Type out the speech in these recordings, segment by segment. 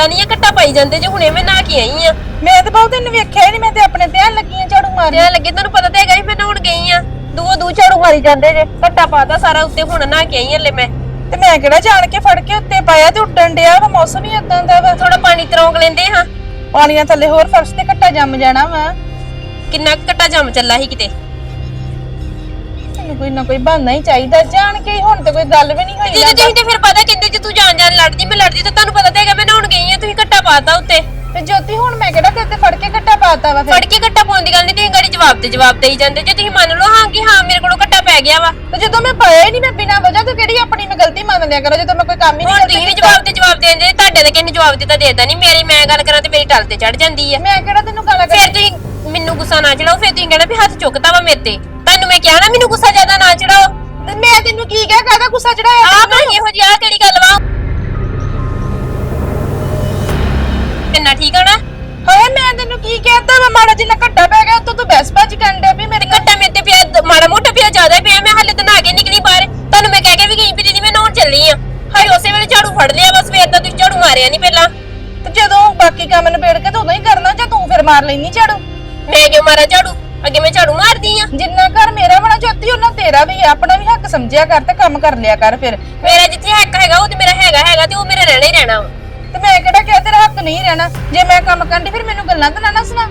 ਦੇਖਦਾ ਨਹੀਂ ਆ ਘੱਟਾ ਪਾਈ ਜਾਂਦੇ ਜੇ ਹੁਣੇ ਮੈਂ ਨਹਾ ਕੇ ਆਈ ਆ। ਮੈਂ ਤੇ ਬਹੁਤ ਤੈਨੂੰ ਵੇਖਿਆ ਹੀ ਨਹੀਂ ਮੈਂ ਤੇ ਆਪਣੇ ਧਿਆਨ ਲੱਗੀ ਆ ਝਾੜੂ ਮਾਰਨ। ਤੇ ਲੱਗੇ ਤੁਹਾਨੂੰ ਪਤਾ ਤੇ ਹੈਗਾ ਸੀ ਮੈਂ ਨਹਾਉਣ ਗਈ ਆ। ਦੂਓ ਦੂ ਝਾੜੂ ਮਾਰੀ ਜਾਂਦੇ ਜੇ ਘੱਟਾ ਪਾਤਾ ਸਾਰਾ ਉੱਤੇ ਹੁਣ ਨਹਾ ਕੇ ਆਈ ਹਲੇ ਮੈਂ। ਤੇ ਮੈਂ ਕਿਹੜਾ ਜਾਣ ਕੇ ਫੜ ਕੇ ਉੱਤੇ ਪਾਇਆ ਤੇ ਉੱਡਣ ਡਿਆ ਵਾ ਮੌਸਮ ਹੀ ਇਦਾਂ ਦਾ ਵਾ। ਥੋੜਾ ਪਾਣੀ ਤਰੋਂਕ ਲੈਂਦੇ ਹਾਂ। ਪਾਣੀਆਂ ਥੱਲੇ ਹੋਰ ਫਰਸ਼ ਤੇ ਘੱਟਾ ਜੰਮ ਜਾਣਾ ਵਾ। ਕਿੰਨਾ ਕੁ ਘੱਟਾ ਜੰਮ ਚੱਲਾ ਸੀ ਕਿਤੇ? ਤੈਨੂੰ ਕੋਈ ਨਾ ਕੋਈ ਬਹਾਨਾ ਹੀ ਚਾਹੀਦਾ। ਜਾਣ ਕੇ ਹੀ ਹੁਣ ਤੇ ਕੋਈ ਗੱਲ ਵੀ ਨਹੀਂ ਹੋਈ ਦੀਦੀ ਤੁਸੀਂ ਤੇ ਫਿਰ ਪਤਾ ਕਹਿੰਦੇ ਜੇ ਤੂੰ ਜਾਣ ਜਾਣ ਲੜਦੀ ਮੈਂ ਲੜਦੀ ਤਾਂ ਤੁਹਾਨੂੰ ਪਤਾ ਤੇ ਹੈਗਾ ਮੈਂ ਨਹਾਉਣ ਗਈ ਆ ਤੁਸੀਂ ਘੱਟਾ ਪਾਤਾ ਉੱਤੇ। ਤੇ ਜੋਤੀ ਹੁਣ ਮੈਂ ਕਿਹੜਾ ਤੇਰੇ ਤੇ ਫੜ ਕੇ ਘੱਟਾ ਪਾਤਾ ਵਾ ਫੜ ਫਿਰ ਕੇ ਘੱਟਾ ਪਾਉਣ ਦੀ ਗੱਲ ਨਹੀਂ ਤੁਸੀਂ ਗਾੜੀ ਜਵਾਬ ਤੇ ਜਵਾਬ ਦੇਈ ਜਾਂਦੇ। ਜੇ ਤੁਸੀਂ ਮੰਨ ਲਓ ਹਾਂ ਕਿ ਹਾਂ ਮੇਰੇ ਕੋਲੋਂ ਘੱਟਾ ਪੈ ਗਿਆ ਵਾ। ਤੇ ਜਦੋਂ ਮੈਂ ਪਾਇਆ ਹੀ ਨਹੀਂ ਮੈਂ ਬਿਨਾਂ ਵਜ੍ਹਾ ਤੋਂ ਕਿਹੜੀ ਆਪਣੀ ਮੈਂ ਗਲਤੀ ਮੰਨ ਲਿਆ ਕਰੋ ਜਦੋਂ ਮੈਂ ਕੋਈ ਕੰਮ ਹੀ ਹੁਣ ਨਹੀਂ ਤੁਸੀਂ ਵੀ ਜਵਾਬ ਤੇ ਜਵਾਬ ਦੇਂਦੇ ਤੁਹਾਡੇ ਤੇ ਕਿੰਨੇ ਜਵਾਬ ਦਿੱਤਾ ਦੇਦਾ ਨਹੀਂ। ਮੇਰੀ ਮੈਂ ਗੱਲ ਕਰਾਂ ਤੇ ਮੇਰੀ ਟਲ ਤੇ ਚੜ ਜਾਂਦੀ ਆ। ਮੈਂ ਕਿਹੜਾ ਤੈਨੂੰ ਗਾਲਾਂ ਫਿਰ ਤੁਸੀਂ ਮੈਨੂੰ ਗੁੱਸਾ ਨਾ ਚੜਾਓ ਫਿਰ ਤੁਸੀਂ ਕਹਿਣਾ ਵੀ ਹੱਥ ਚੁੱਕਦਾ ਵਾ ਮੇਰੇ ਤੇ। ਤੁਹਾਨੂੰ ਮੈਂ ਕਿਹਾ ਨਾ ਮੈਨੂੰ ਗੁੱਸਾ ਜ਼ਿਆਦਾ ਨਾ ਚੜਾਓ। ਤੇ ਮੈਂ ਤੈਨੂੰ ਕੀ ਕਿਹਾ ਕਾਹਦਾ ਗੁੱਸਾ ਚੜਾਇਆ? ਆ ਭਾਈ ਇਹੋ ਜਿਹੀ ਆ ਕਿਹੜੀ ਗੱਲ ਵਾ? ਕਿੰਨਾ ਠੀਕ ਆ ਨਾ? ਹਾਏ ਮੈਂ ਤੈਨੂੰ ਕੀ ਕਹਿਤਾ ਵਾ? ਮਾੜਾ ਜਿਹਾ ਘੱਟਾ ਪੈ ਗਿਆ ਉੱਤੋਂ ਤੂੰ ਬੈਸ ਭੱਜ ਕਰਨ ਡਿਆ ਵੀ ਮੇਰੇ ਤੇ ਘੱਟਾ ਮੇਰੇ ਤੇ ਪਿਆ ਦ- ਮਾੜਾ ਮੋਟਾ ਪਿਆ ਜ਼ਿਆਦਾ ਹੀ ਪਿਆ ਮੈਂ ਹਾਲੇ ਤਾਂ ਨਹਾ ਕੇ ਨਿਕਲੀ ਬਾਹਰ। ਤੁਹਾਨੂੰ ਮੈਂ ਕਹਿ ਕੇ ਵੀ ਗਈ ਵੀ ਦੀਦੀ ਮੈਂ ਨਹਾਉਣ ਚੱਲੀ ਆ। ਹਾਏ ਉਸੇ ਵੇਲੇ ਝਾੜੂ ਫੜ ਲਿਆ ਬਸ ਸਵੇਰ ਦਾ ਤੁਸੀਂ ਝਾੜੂ ਮਾਰਿਆ ਨਹੀਂ ਪਹਿਲਾਂ। ਤੇ ਜਦੋਂ ਬਾਕੀ ਕੰਮ ਨਿਬੇੜ ਕੇ ਤਾਂ ਉਦੋਂ ਹੀ ਕਰਨਾ ਜਾਂ ਤੂੰ ਫਿਰ ਮਾਰ ਲੈਣੀ ਝਾੜੂ? ਮੈਂ ਕਿਉਂ ਮਾਰਾਂ ਝਾੜੂ? ਅੱਗੇ ਮੈਂ ਝਾੜੂ ਮਾਰਦੀ ਆ। ਜਿੰਨਾ ਘਰ ਮੇਰਾ ਬਣਾ ਜੋਤੀ ਉਹਨਾਂ ਤੇਰਾ ਵੀ ਹੈ ਆਪਣਾ ਵੀ ਹੱਕ ਸਮਝਿਆ ਕਰ ਤੇ ਕੰਮ ਕਰ ਲਿਆ ਕਰ ਫਿਰ। ਮੇਰਾ ਜਿੱਥੇ ਹੱਕ ਹੈਗਾ ਉਹ ਤੇ ਮੇਰਾ ਹੈਗਾ ਹੈਗਾ ਤੇ ਉਹ ਮੇਰਾ ਰਹਿਣਾ ਹੀ ਰਹਿਣਾ ਵਾ। ਤੇ ਮੈਂ ਕਿਹੜਾ ਕਿਹਾ ਤੇਰਾ ਹੱਕ ਨਹੀਂ ਰਹਿਣਾ? ਜੇ ਮੈਂ ਕੰਮ ਕਰਦੀ ਫਿਰ ਮੈਨੂੰ ਗੱਲਾਂ ਤਾਂ ਨਾ ਨਾ ਸੁਣਾ।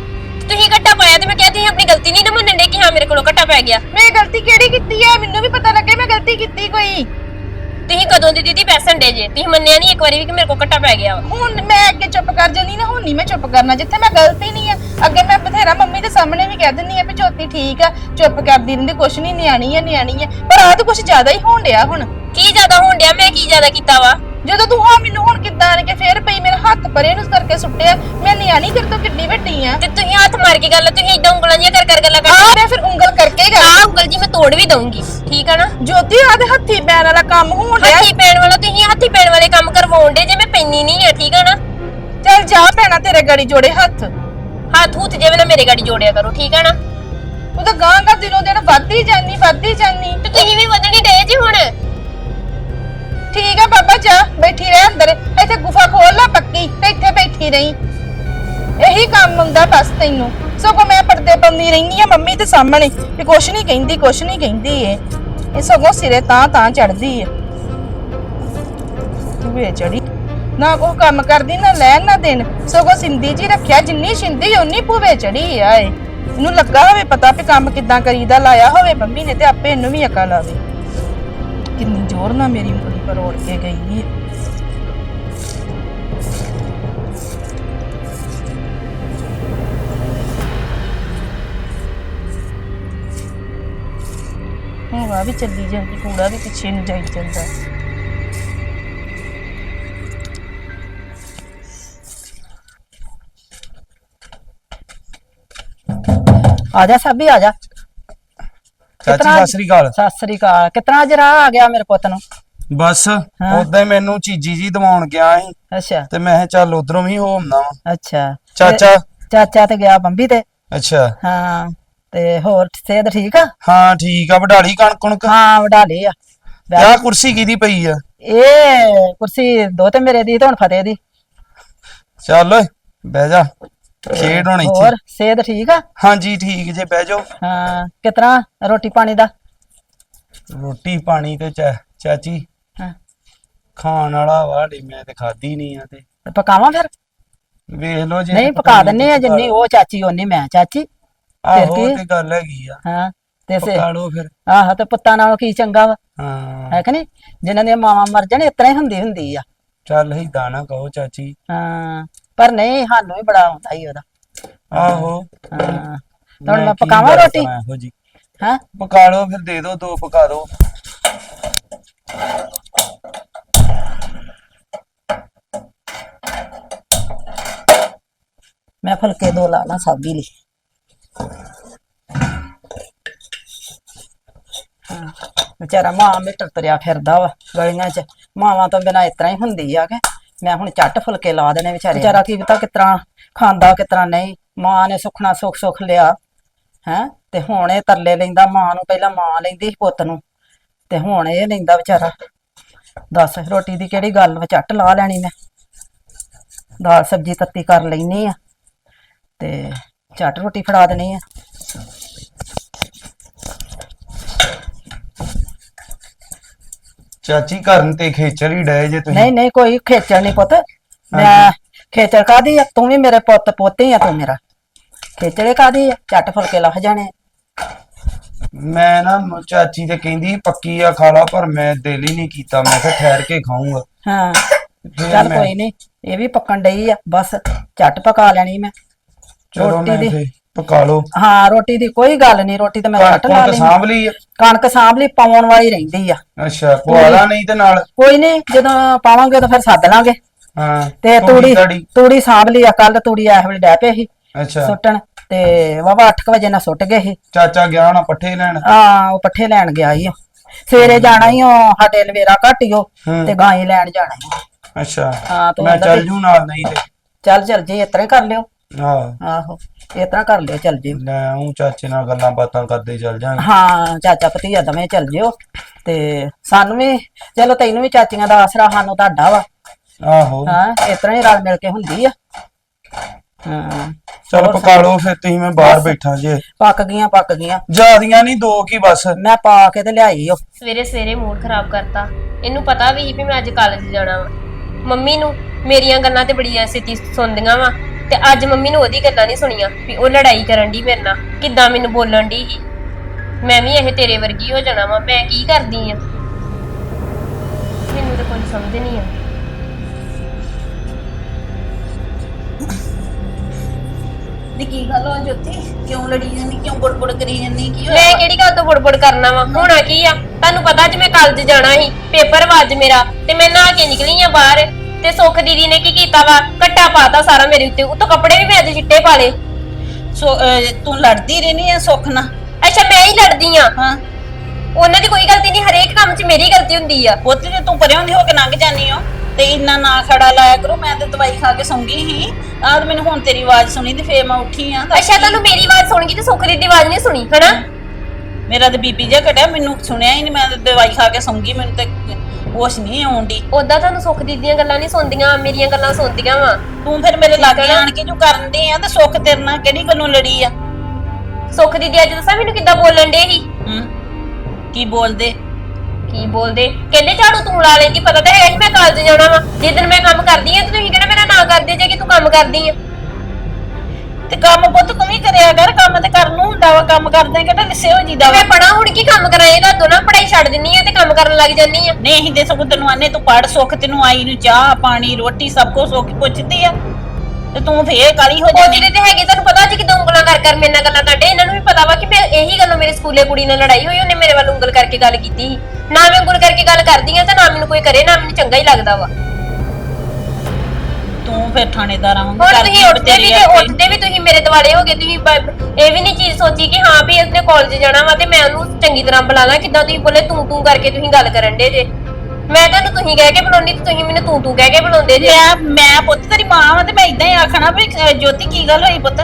ਤੁਸੀਂ ਘੱਟਾ ਪਾਇਆ ਤੇ ਮੈਂ ਕਿਹਾ ਤੁਸੀਂ ਆਪਣੀ ਗਲਤੀ ਨਹੀਂ ਨਾ ਮੰਨਣ ਦੇ ਕਿ ਹਾਂ ਮੇਰੇ ਕੋਲੋਂ ਘੱਟਾ ਪੈ ਗਿਆ। ਮੈਂ ਗਲਤੀ ਕਿਹੜੀ ਕੀਤੀ ਹੈ ਮੈਨੂੰ ਵੀ ਪਤਾ ਲੱਗੇ ਮੈਂ ਗਲਤੀ ਕੀਤੀ ਕੋਈ। ਤੁਸੀਂ ਕਦੋਂ ਦੀ ਦੀਦੀ ਪੈਸਣ ਡੇ ਜੇ? ਤੁਸੀਂ ਮੰਨਿਆ ਨਹੀਂ ਇੱਕ ਵਾਰੀ ਵੀ ਕਿ ਮੇਰੇ ਕੋਲ ਘੱਟਾ ਪੈ ਗਿਆ ਵਾ? ਹੁਣ ਮੈਂ ਅੱਗੇ ਚੁੱਪ ਕਰ ਜਾਂਦੀ ਨਾ ਹੁਣ ਨਹੀਂ ਮੈਂ ਚੁੱਪ ਕਰਨਾ ਜਿੱਥੇ ਮੈਂ ਗਲਤੀ ਨਹੀਂ ਆ। ਅੱਗੇ ਮੈਂ ਬਥੇਰਾ ਮੰਮੀ ਦੇ ਸਾਹਮਣੇ ਵੀ ਕਹਿ ਦਿੰਦੀ ਆ ਵੀ ਜੋਤੀ ਠੀਕ ਆ ਚੁੱਪ ਕਰਦੀ ਰਹਿੰਦੀ ਕੁਛ ਨਹੀਂ ਨਿਆਣੀ ਆ ਨਿਆਣੀ ਆ। ਪਰ ਆਹ ਤਾਂ ਕੁਛ ਜ਼ਿਆਦਾ ਹੀ ਹੋਣ ਡਿਆ ਹੁਣ। ਕੀ ਜ਼ਿਆਦਾ ਹੋਣ ਡਿਆ? ਮੈਂ ਕੀ ਜ਼ਿਆਦਾ ਕੀਤਾ ਵਾ? ਜਦੋਂ ਤੂੰ ਹਾਂ ਮੈਨੂੰ ਹੁਣ ਕਿੱਦਾਂ ਆਣ ਕੇ ਫੇਰ ਪਈ ਮੇਰਾ ਹੱਥ ਪਰੇ ਨੂੰ ਕਰਕੇ ਸੁੱਟਿਆ ਮੈਂ ਨਿਆਣੀ ਤੇਰੇ ਤੋਂ ਕਿੱਡੀ ਵੱਡੀ ਆ। ਤੇ ਤੁਸੀਂ ਹੱਥ ਮਾਰ ਕੇ ਗੱਲ ਤੁਸੀਂ ਇਦਾਂ ਉਂਗਲਾਂ ਜਿਹੀਆਂ ਕਰ ਕਰ ਗੱਲਾਂ ਆ ਕਰਦੇ। ਮੈਂ ਫਿਰ ਉਂਗਲ ਕਰਕੇ ਗਾ ਆਹ ਉਂਗਲ ਜੀ ਮੈਂ ਤੋੜ ਵੀ ਦਊਂਗੀ ਠੀਕ ਆ ਨਾ? ਜੋਤੀ ਆਦੇ ਹੱਥੀ ਪੈਣ ਵਾਲਾ ਕੰਮ ਹੋਣ ਡਿਆ। ਹੱਥੀ ਪੈਣ ਵਾਲਾ ਤੁਸੀਂ ਹੱਥੀ ਪੈਣ ਵਾਲੇ ਕੰਮ ਕਰਵਾਉਣ ਡੇ ਜੇ ਮੈਂ ਪੈਣੀ ਨਹੀਂ ਆ ਠੀਕ ਆ ਨਾ? ਚੱਲ ਜਾ ਪੈਣਾ ਤੇਰੇ ਗਾੜੀ ਜੋੜੇ ਹੱਥ। ਹੱਥ ਹੁੱਥ ਜਿਵੇਂ ਨਾ ਮੇਰੇ ਗਾੜੀ ਜੋੜਿਆ ਕਰੋ ਠੀਕ ਆ ਨਾ? ਤੂੰ ਤਾਂ ਗਾਂ ਗਾਂ ਦਿਨੋਂ ਦਿਨ ਵੱਧਦੀ ਜਾਨੀ ਵੱਧਦੀ ਜਾਨੀ। ਤੇ ਤੁਸੀਂ ਵੀ ਵਧਣੀ ਡੇ ਜੀ ਹੁਣ? ਠੀਕ ਆ ਬਾਬਾ ਜਾ ਬੈਠੀ ਰਹਿ ਅੰਦਰ। ਇੱਥੇ ਗੁਫਾ ਖੋਲ ਲੈ ਪੱਕੀ, ਤੇ ਇੱਥੇ ਬੈਠੀ ਰਹੀਂ। ਇਹੀ ਕੰਮ ਹੁੰਦਾ ਬਸ ਤੈਨੂੰ। ਸਗੋਂ ਮੈਂ ਪਰਦੇ ਪੰਦੀ ਰਹਿਨੀ ਆ ਮੰਮੀ ਦੇ ਸਾਹਮਣੇ, ਵੀ ਕੁਛ ਨਹੀਂ ਕਹਿੰਦੀ, ਕੁਛ ਨਹੀਂ ਕਹਿੰਦੀ ਏ ਇਹ ਸਗੋਂ ਸਿਰੇ ਤਾਂ ਤਾਂ ਚੜਦੀ ਏ ਵੇ ਚੜੀ ਨਾ ਕੋ ਕੰਮ ਕਰਦੀ, ਨਾ ਲੈਣ, ਨਾ ਦੇਣ। ਸਗੋਂ ਸਿੰਧੀ ਜੀ ਰੱਖਿਆ, ਜਿੰਨੀ ਸਿੰਦੀ, ਓਨੀ ਭੂਵੇ ਚੜੀ ਆ ਇਹਨੂੰ ਲੱਗਾ ਹੋਵੇ ਪਤਾ ਵੀ ਕੰਮ ਕਿੱਦਾਂ ਕਰੀਦਾ, ਲਾਇਆ ਹੋਵੇ ਮੰਮੀ ਨੇ ਤੇ ਆਪੇ ਇਹਨੂੰ ਵੀ ਅਕਲ ਆਵੇ। ਕਿੰਨੀ ਜ਼ੋਰ ਨਾਲ ਮੇਰੀ ਓੜ ਕੇ ਗਈ ਏ। ਹਵਾ ਵੀ ਚੱਲੀ ਜਾਂਦੀ ਕੂੜਾ ਵੀ ਪਿੱਛੇ ਨੂੰ ਜਾਈ ਜਾਂਦਾ। ਆ ਜਾ ਸਾਬੀ ਆ ਜਾ। ਚਾਚੀ ਕਿਤਨਾ- ਸਤਿ ਸ੍ਰੀ ਅਕਾਲ। ਸਤਿ ਸ੍ਰੀ ਅਕਾਲ। ਕਿਤਨਾ ਅੱਜ ਰਾਹ ਆ ਗਿਆ ਮੇਰੇ ਪੁੱਤ ਨੂੰ। ਬਸ ਉਦਾਂ ਹੀ ਮੈਨੂੰ ਚੀਜੀ ਜੀ ਦਿਵਾਉਣ ਗਿਆ ਸੀ। ਅੱਛਾ। ਤੇ ਮੈਂ ਕਿਹਾ ਚੱਲ ਉਧਰੋਂ ਵੀ ਹੋ ਆਉਂਦਾ ਵਾਂ। ਅੱਛਾ। ਚਾਚਾ? ਤੇ ਚਾਚਾ ਤੇ ਗਿਆ ਬੰਬੀ ਤੇ। ਅੱਛਾ। ਹਾਂ ਤੇ ਹੋਰ ਸਿਹਤ ਠੀਕ ਆ? ਹਾਂ ਠੀਕ ਆ ਵਡਾਲੀ ਕਣਕ ਕਣਕ ਹਾਂ ਵਡਾ ਲਈ ਆ ਆ ਕੁਰਸੀ ਕਿਹਦੀ ਪਈ ਆ? ਇਹ ਕੁਰਸੀ ਦੋ ਤੇ ਮੇਰੇ ਦੀ ਤੇ ਹੁਣ ਫਤਿਹ ਦੀ। ਚੱਲ ਓਏ ਬਹਿ ਜਾ। ਖੇਡ ਹੁਣ ਇੱਥੇ। ਹੋਰ ਸਿਹਤ ਠੀਕ ਆ? ਹਾਂਜੀ ਠੀਕ ਜੇ ਬਹਿ ਜਾਓ। ਹਾਂ ਕਿਤਨਾ ਰੋਟੀ ਪਾਣੀ ਦਾ? ਰੋਟੀ ਪਾਣੀ ਤੇ ਚਾ- ਚਾਚੀ। ਖਾਣ ਵਾਲਾ ਵਾੜੀ ਮੈਂ ਤੇ ਖਾਦੀ ਨਹੀਂ ਆ ਤੇ। ਤੇ ਪਕਾਵਾਂ ਫਿਰ? ਵੇਖ ਲਓ ਜੇ ਨਹੀਂ ਪਕਾ ਦਿੰਨੇ ਆ ਜਿੰਨੀ ਉਹ ਚਾਚੀ ਓਨੀ ਮੈਂ ਚਾਚੀ। ਆਹੋ ਕੀ? ਤੇ ਗੱਲ ਹੈਗੀ ਆ। ਹਾਂ ਤੇ ਸੇ ਪਕਾ ਲਓ ਫਿਰ। ਆਹ ਤੇ ਪੁੱਤਾਂ ਨਾਲੋਂ ਕੀ ਚੰਗਾ ਵਾ? ਹਾਂ। ਹੈ ਕਿ ਨਹੀਂ? ਜਿਨ੍ਹਾਂ ਦੀਆਂ ਮਾਵਾਂ ਮਰ ਜਾਣ ਇਸ ਤਰ੍ਹਾਂ ਹੀ ਹੁੰਦੀ ਹੁੰਦੀ ਆ। ਚੱਲ ਏਦਾਂ ਨਾ ਕਹੋ ਚਾਚੀ। ਹਾਂ ਪਰ ਨਹੀਂ ਸਾਨੂੰ ਵੀ ਬੜਾ ਆਉਂਦਾ ਹੀ ਉਹਦਾ। ਆਹੋ। ਹਾਂ। ਹੁਣ ਮੈਂ ਪਕਾਵਾਂ ਰੋਟੀ? ਇਹੋ ਜੀ ਹਾਂ। ਪਕਾ ਲਓ ਫਿਰ ਦੇ ਦਿਓ ਦੋ ਪਕਾ ਦਿਓ ਮੈਂ ਫੁਲਕੇ ਦੋ ਲਾ ਲਾਂ ਸਾਬੀ ਲਈ। ਵਿਚਾਰਾ ਮਾਂ ਮਿੱਟਰ ਤਰਿਆ ਫਿਰਦਾ ਵਾ ਗਲੀਆਂ 'ਚ। ਮਾਵਾਂ ਤੋਂ ਬਿਨਾ ਇਸ ਤਰ੍ਹਾਂ ਹੀ ਹੁੰਦੀ ਆ ਕਿ ਮੈਂ ਹੁਣ ਚੱਟ ਫੁਲਕੇ ਲਾ ਦੇਣੇ ਵਿਚਾਰੇ ਵਿਚਾਰਾ ਕੀ ਪਤਾ ਕਿਸ ਤਰ੍ਹਾਂ ਖਾਂਦਾ, ਕਿਸ ਤਰ੍ਹਾਂ ਨਹੀਂ। ਮਾਂ ਨੇ ਸੁਖਣਾ ਸੁੱਖ ਸੁੱਖ ਲਿਆ, ਹੈ। ਤੇ ਹੁਣ ਇਹ ਤਰਲੇ ਲੈਂਦਾ, ਮਾਂ ਨੂੰ ਪਹਿਲਾਂ ਮਾਂ ਲੈਂਦੀ ਸੀ ਪੁੱਤ ਨੂੰ। ਤੇ ਹੁਣ ਇਹ ਲੈਂਦਾ ਵਿਚਾਰਾ। ਦੱਸ ਰੋਟੀ ਦੀ ਕਿਹੜੀ ਗੱਲ ਵਾ? ਚੱਟ ਲਾ ਲੈਣੀ ਮੈਂ। ਦਾਲ ਸਬਜ਼ੀ ਤੱਤੀ ਕਰ ਲੈਣੀ ਆ। ਤੇ ਝੱਟ ਰੋਟੀ ਫੜਾ ਦੇਣੀ ਆ। ਚਾਚੀ ਕਰਨ ਤੇ ਖੇਚਰ ਹੀ ਡਏ ਜੇ ਤੁਸੀਂ। ਨਹੀਂ ਨਹੀਂ ਕੋਈ ਖੇਚਲ ਨਹੀਂ ਪੁੱਤ। ਮੈਂ ਖੇਚਲ ਕਾਦੀ ਆ ਤੂੰ ਵੀ ਮੇਰੇ ਪੁੱਤ ਪੋਤੇ ਆ ਤੂੰ ਮੇਰਾ। ਖੇਚਲੇ ਕਾਦੀ ਆ ਝੱਟ ਫੁਲਕੇ ਲੱਹ ਜਾਣੇ ਮੈਂ ਨਾ ਮ- ਚਾਚੀ ਤੇ ਕਹਿੰਦੀ ਪੱਕੀ ਆ ਖਾਲਾ ਪਰ ਮੈਂ ਦਿਲ ਹੀ ਨਹੀਂ ਕੀਤਾ। ਮੈਂ ਕਿਹਾ ਠਹਿਰ ਕੇ ਖਾਊਂਗਾ। ਹਾਂ ਚੱਲ ਕੋਈ ਨਹੀਂ ਇਹ ਵੀ ਪੱਕਣ ਡਈ ਆ ਬਸ ਝੱਟ ਪਕਾ ਲੈਣੀ ਮੈਂ। ਚਲੋ ਰੋਟੀ ਮੈਂ ਦੀ- ਪਕਾ ਲਓ। ਹਾਂ ਰੋਟੀ ਦੀ ਕੋਈ ਗੱਲ ਨਹੀਂ ਰੋਟੀ ਤੇ ਮੈਂ ਕੱਟ ਲਾ ਲਈ ਸਾਂਭ ਲਈ ਆ? ਕਣਕ ਸਾਂਭ ਲਈ ਪਾਉਣ ਵਾਲੀ ਰਹਿੰਦੀ ਆ। ਅੱਛਾ ਪਵਾਲਾ ਨਹੀਂ ਤੇ ਨਾਲ? ਕੋਈ ਨਹੀਂ ਜਦੋਂ ਪਾਵਾਂਗੇ ਤਾਂ ਫਿਰ ਸੱਦ ਲਾਂਗੇ। ਹਾਂ ਤੇ ਤੂੜੀ ਤੁਹਾਡੀ? ਤੂੜੀ ਸਾਂਭ ਲਈ ਆ ਕੱਲ ਤੂੜੀ ਐ ਵੇਲੇ ਡੈ ਪਏ ਸੀ। ਅੱਛਾ। ਸੁੱਟਣ ਤੇ ਵਾਵਾ 8 ਵਜੇ ਨਾਲ ਸੁੱਟ ਗਏ ਸੀ। ਚਾਚਾ ਗਿਆ ਹੋਣਾ ਪੱਠੇ ਲੈਣ? ਆ ਉਹ ਪੱਠੇ ਲੈਣ ਗਿਆ ਓ। ਸਵੇਰੇ ਜਾਣਾ ਹੀ ਉਹ ਸਾਡੇ ਲਵੇਰਾ ਘਟਿਓ ਹੂੰ। ਤੇ ਗਾਂ ਹੀ ਲੈਣ ਜਾਣਾ ਈ। ਅੱਛਾ। ਹਾਂ, ਤੂੰ ਮੈਂ ਚੱਲ ਵੀ- ਜੂ ਨਾਲ ਨਹੀਂ ਤੇ। ਚੱਲ ਚੱਲ ਜੀ ਇਤਰਾ ਕਰ ਲਿਓ। ਹਾਂ। ਆਹੋ ਇਤਰਾ ਕਰ ਲਿਓ ਚੱਲ ਜਿਓ। ਲੈ ਉਹ ਚਾਚੇ ਨਾਲ ਗੱਲਾਂ ਬਾਤਾਂ ਕਰਦੇ ਚੱਲ ਜਾਾਂਗੇ। ਹਾਂ ਚਾਚਾ ਭਤੀਆ ਦਵੇਂ ਚੱਲ ਜਿਓ। ਤੇ ਸਾਨੂੰ ਵੀ ਚਲੋ ਤੈਨੂੰ ਵੀ ਚਾਚੀਆਂ ਦਾ ਆਸਰਾ ਸਾਨੂੰ ਤੁਹਾਡਾ ਵਾ। ਆਹੋ। ਹਾਂ ਇਤਰਾ ਹੀ ਰਲ ਮਿਲ ਕੇ ਹੁੰਦੀ ਆ। ਹਾਂ। ਚਲ ਪਕਾ ਲਓ ਫਿਰ ਤੁਸੀਂ ਮੈਂ ਬਾਹਰ ਬੈਠਾ ਜੇ। ਪੱਕ ਗਈਆਂ ਪੱਕ ਗਈਆਂ। ਜਿਆਦੀਆਂ ਨਹੀਂ ਦੋ ਕੀ ਬਸ। ਮੈਂ ਪਾ ਕੇ ਤੇ ਲਿਆਈ ਓ। ਸਵੇਰੇ ਸਵੇਰੇ ਮੂਡ ਖਰਾਬ ਕਰਤਾ। ਇਹਨੂੰ ਪਤਾ ਵੀ ਸੀ ਵੀ ਮੈਂ ਅੱਜ ਕਾਲਜ ਜਾਣਾ ਵਾ। ਮੰਮੀ ਨੂੰ ਮੇਰੀਆਂ ਗੱਲਾਂ ਤੇ ਬੜੀ ਐਸੀ ਸੁਣਦੀਆਂ ਵਾ। ਤੇ ਅੱਜ ਮੰਮੀ ਨੂੰ ਉਹਦੀ ਗੱਲਾਂ ਨਹੀਂ ਸੁਣੀਆਂ ਵੀ ਉਹ ਲੜਾਈ ਕਰਨ ਦੀ ਮੇਰੇ ਨਾਲ। ਕਿੱਦਾਂ ਮੈਨੂੰ ਬੋਲਣ ਦੀ ਸੀ? ਮੈਂ ਵੀ ਇਹ ਤੇਰੇ ਵਰਗੀ ਹੋ ਜਾਣਾ ਵਾ ਮੈਂ ਕੀ ਕਰਦੀ ਆ? ਮੈਨੂੰ ਤਾਂ ਕੋਈ ਸਮਝ ਨਹੀਂ ਆਉਂਦੀ। ਨੀ ਕੀ ਗੱਲ ਹੋ ਜੋਤੀ? ਕਿਉਂ ਲੜੀ ਜਾਂਦੀ? ਕਿਉਂ ਬੜਬੜ ਕਰੀ ਜਾਂਦੀ? ਕੀ ਮੈਂ ਹੋਇਆ ਕਿਹੜੀ ਗੱਲ ਤੋਂ ਬੁੜਬੁੜ ਕਰਨਾ ਵਾ? ਹੋਣਾ ਕੀ ਆ? ਤੁਹਾਨੂੰ ਪਤਾ ਅੱਜ ਮੈਂ ਕਾਲਜ ਜਾਣਾ ਸੀ ਪੇਪਰ ਵਾ ਅੱਜ ਮੇਰਾ ਤੇ ਮੈਂ ਨਹਾ ਕੇ ਨਿਕਲੀ ਆ ਬਾਹਰ। ਤੇ ਸੁਖ ਦੀਦੀ ਨੇ ਕੀ ਕੀਤਾ ਵਾ? ਕੱਟਾ ਪਾਤਾ ਸਾਰਾ ਮੇਰੇ ਉੱਤੇ। ਉਤੋਂ ਕੱਪੜੇ ਵੀ ਮੈਂ ਅੱਜ ਚਿੱਟੇ ਪਾ ਲਏ। ਸੋ ਅਹ, ਤੂੰ ਲੜਦੀ ਰਹਿਨੀ ਆ ਸੁੱਖ ਨਾਲ? ਅੱਛਾ ਮੈਂ ਹੀ ਲੜਦੀ ਆ। ਹਾਂ। ਉਹਨਾਂ ਦੀ ਕੋਈ ਗਲਤੀ ਨਹੀਂ ਹਰੇਕ ਕੰਮ 'ਚ ਮੇਰੀ ਗਲਤੀ ਹੁੰਦੀ ਆ। ਪੁੱਤ ਜੇ ਤੂੰ ਪਰਿਆਂ ਦੀ ਹੋ ਕੇ ਲੰਘ ਜਾਨੀ ਹੋ ਤੇ ਇੰਨਾ ਨਾ ਖੜਾ ਲਾਇਆ ਕਰੋ ਮੈਂ ਤੇ ਦਵਾਈ ਖਾ ਕੇ ਸੌਂਗੀ ਸੀ। ਆਹ ਮੈਨੂੰ ਹੁਣ ਤੇਰੀ ਆਵਾਜ਼ ਸੁਣੀ ਤੇ ਫੇਰ ਮੈਂ ਉੱਠੀ ਆ ਅੱਛਾ ਤੁਹਾਨੂੰ ਮੇਰੀ ਆਵਾਜ਼ ਸੁਣ ਗਈ ਤੇ ਸੁਖ ਦੀ ਆਵਾਜ਼ ਨਹੀਂ ਸੁਣੀ ਹਨਾ? ਮੇਰਾ ਤੇ ਬੀਪੀ ਜਿਹਾ ਘਟਿਆ ਮੈਨੂੰ ਸੁਣਿਆ ਹੀ ਨਹੀਂ ਮੈਂ ਤੇ ਦਵਾਈ ਖਾ ਕੇ ਸੌਂਗੀ ਮੈਨੂੰ ਤੇ ਹੋਸ਼ ਨਹੀਂ ਆਉਂਦੀ। ਉਦਾਂ ਤੁਹਾਨੂੰ ਸੁਖ ਦੀਦੀ ਦੀਆਂ ਗੱਲਾਂ ਨਹੀਂ ਸੁਣਦੀਆਂ ਮੇਰੀਆਂ ਗੱਲਾਂ ਸੁਣਦੀਆਂ ਵਾ। ਤੂੰ ਫਿਰ ਮੇਰੇ ਲਾਗੇ ਆਣ ਕੇ ਜੋ ਕਰਨ ਦੇ ਆ ਤੇ ਸੁੱਖ ਤੇਰੇ ਨਾਲ ਕਿਹੜੀ ਗੱਲੋਂ ਲੜੀ ਆ? ਸੁਖ ਦੀਦੀ ਅੱਜ ਦੱਸਾਂ ਮੈਨੂੰ ਕਿੱਦਾਂ ਬੋਲਣ ਦੇ ਸੀ? ਹੂੰ? ਕੀ ਬੋਲਦੇ? ਕੀ ਬੋਲਦੇ? ਕਹਿੰਦੇ ਝਾੜੂ ਤੂੰ ਲਾ ਲੈਂਦੀ ਪਤਾ ਤਾਂ ਸੀ ਮੈਂ ਕਾਲਜ ਜਾਣਾ ਵਾ। ਜਿੱਦਣ ਮੈਂ ਕੰਮ ਕਰਦੀ ਆ ਤੇ ਤੁਸੀਂ ਕਿਹੜਾ ਮੇਰਾ ਨਾਂ ਕਰਦੇ ਜੇ ਕਿ ਤੂੰ ਕੰਮ ਕਰਦੀ ਆ? ਤੇ ਕੰਮ ਪੁੱਤ ਤੂੰ ਵੀ ਕਰਿਆ ਕਰ ਕੰਮ ਤੇ ਕਰਨ ਨੂੰ ਹੁੰਦਾ ਵਾ ਕੰਮ ਕਰਦੇ ਕਿਹੜਾ ਲਿਸੇ ਹੋ ਜੀਦਾ ਵਾ। ਮੈਂ ਪੜਾ ਹੁਣ ਕੀ ਕੰਮ ਕਰਾਂ? ਇਹਦਾ ਦੋਨਾਂ ਪੜਾਈ ਛੱਡ ਦਿੰਨੀ ਆ ਤੇ ਕੰਮ ਕਰਨ ਲੱਗ ਜਾਂਦੀ ਆ। ਨਹੀਂ ਅਸੀਂ ਦੇ ਸਗੋਂ ਤੈਨੂੰ ਆਨੇ ਤੂੰ ਪੜ ਸੁੱਖ ਤੈਨੂੰ ਆਈ ਨੂੰ ਚਾਹ ਪਾਣੀ ਰੋਟੀ ਸਭ ਕੁਝ ਸੁੱਖ ਪੁੱਛਦੀ ਆ। ਤੇ ਤੂੰ ਫੇਰ ਕਾਲੀ ਹੋ ਉਹ ਜਾਂਦੀ। ਜਿਹੜੇ ਤੇ ਹੈਗੇ ਤੁਹਾਨੂੰ ਪਤਾ ਅੱਜ ਕਿਦਾਂ ਉਂਗਲਾਂ ਕਰ ਕਰ ਮੇਰੇ ਨਾਲ ਗੱਲਾਂ ਕਰਦੇ ਇਹਨਾਂ ਨੂੰ ਵੀ ਪਤਾ ਵਾ ਕਿ ਮੈਂ ਇਹੀ ਗੱਲੋਂ ਮੇਰੇ ਸਕੂਲੇ ਕੁੜੀ ਨਾਲ ਲੜਾਈ ਹੋਈ ਉਹਨੇ ਮੇਰੇ ਵੱਲ ਉਂਗਲ ਕਰਕੇ ਗੱਲ ਕੀਤੀ ਸੀ। ਨਾ ਮੈਂ ਉਂਗਲ ਕਰਕੇ ਗੱਲ ਕਰਦੀ ਆ ਤੇ ਨਾ ਮੈਨੂੰ ਕੋਈ ਕਰੇ ਨਾ ਮੈਨੂੰ ਚੰਗਾ ਹੀ ਲੱਗਦਾ ਵਾ। ਤੂੰ ਫੇਰ ਥਾਣੇਦਾਰਾਂ ਵਾਂਗੂ ਹੁਣ ਕਰਦੀ ਤੁਸੀਂ ਉੱਠਦੇ ਵੀ ਤੇ। ਉੱਠਦੇ ਵੀ ਤੁਸੀਂ ਮੇਰੇ ਦਿਵਾਲੇ ਹੋ ਗਏ ਤੁਸੀਂ ਬ- ਇਹ ਵੀ ਨਹੀਂ ਚੀਜ਼ ਸੋਚੀ ਕਿ ਹਾਂ ਵੀ ਇਸਨੇ ਕਾਲਜ ਜਾਣਾ ਵਾ ਤੇ ਮੈਂ ਉਹਨੂੰ ਚੰਗੀ ਤਰ੍ਹਾਂ ਬੁਲਾਣਾ ਕਿੱਦਾਂ ਤੁਸੀਂ ਬੋਲੇ ਤੂੰ ਤੂੰ ਕਰਕੇ ਤੁਸੀਂ ਗੱਲ ਕਰਨ ਦੇ ਜੇ। ਮੈਂ ਤੁਹਾਨੂੰ ਤੁਸੀਂ ਕਹਿ ਕੇ ਬੁਲਾਉਣੀ ਤੇ ਤੁਸੀਂ ਮੈਨੂੰ ਤੂੰ ਤੂੰ ਕਹਿ ਕੇ ਬੁਲਾਉਂਦੇ ਜੇ। ਮੈਂ ਮੈਂ ਪੁੱਤ ਤੇਰੀ ਮਾਂ ਵਾਂ ਤੇ ਮੈਂ ਇਦਾਂ ਹੀ ਆਖਣਾ ਵੀ ਅਹ, ਜੋਤੀ ਕੀ ਗੱਲ ਹੋਈ ਪੁੱਤ?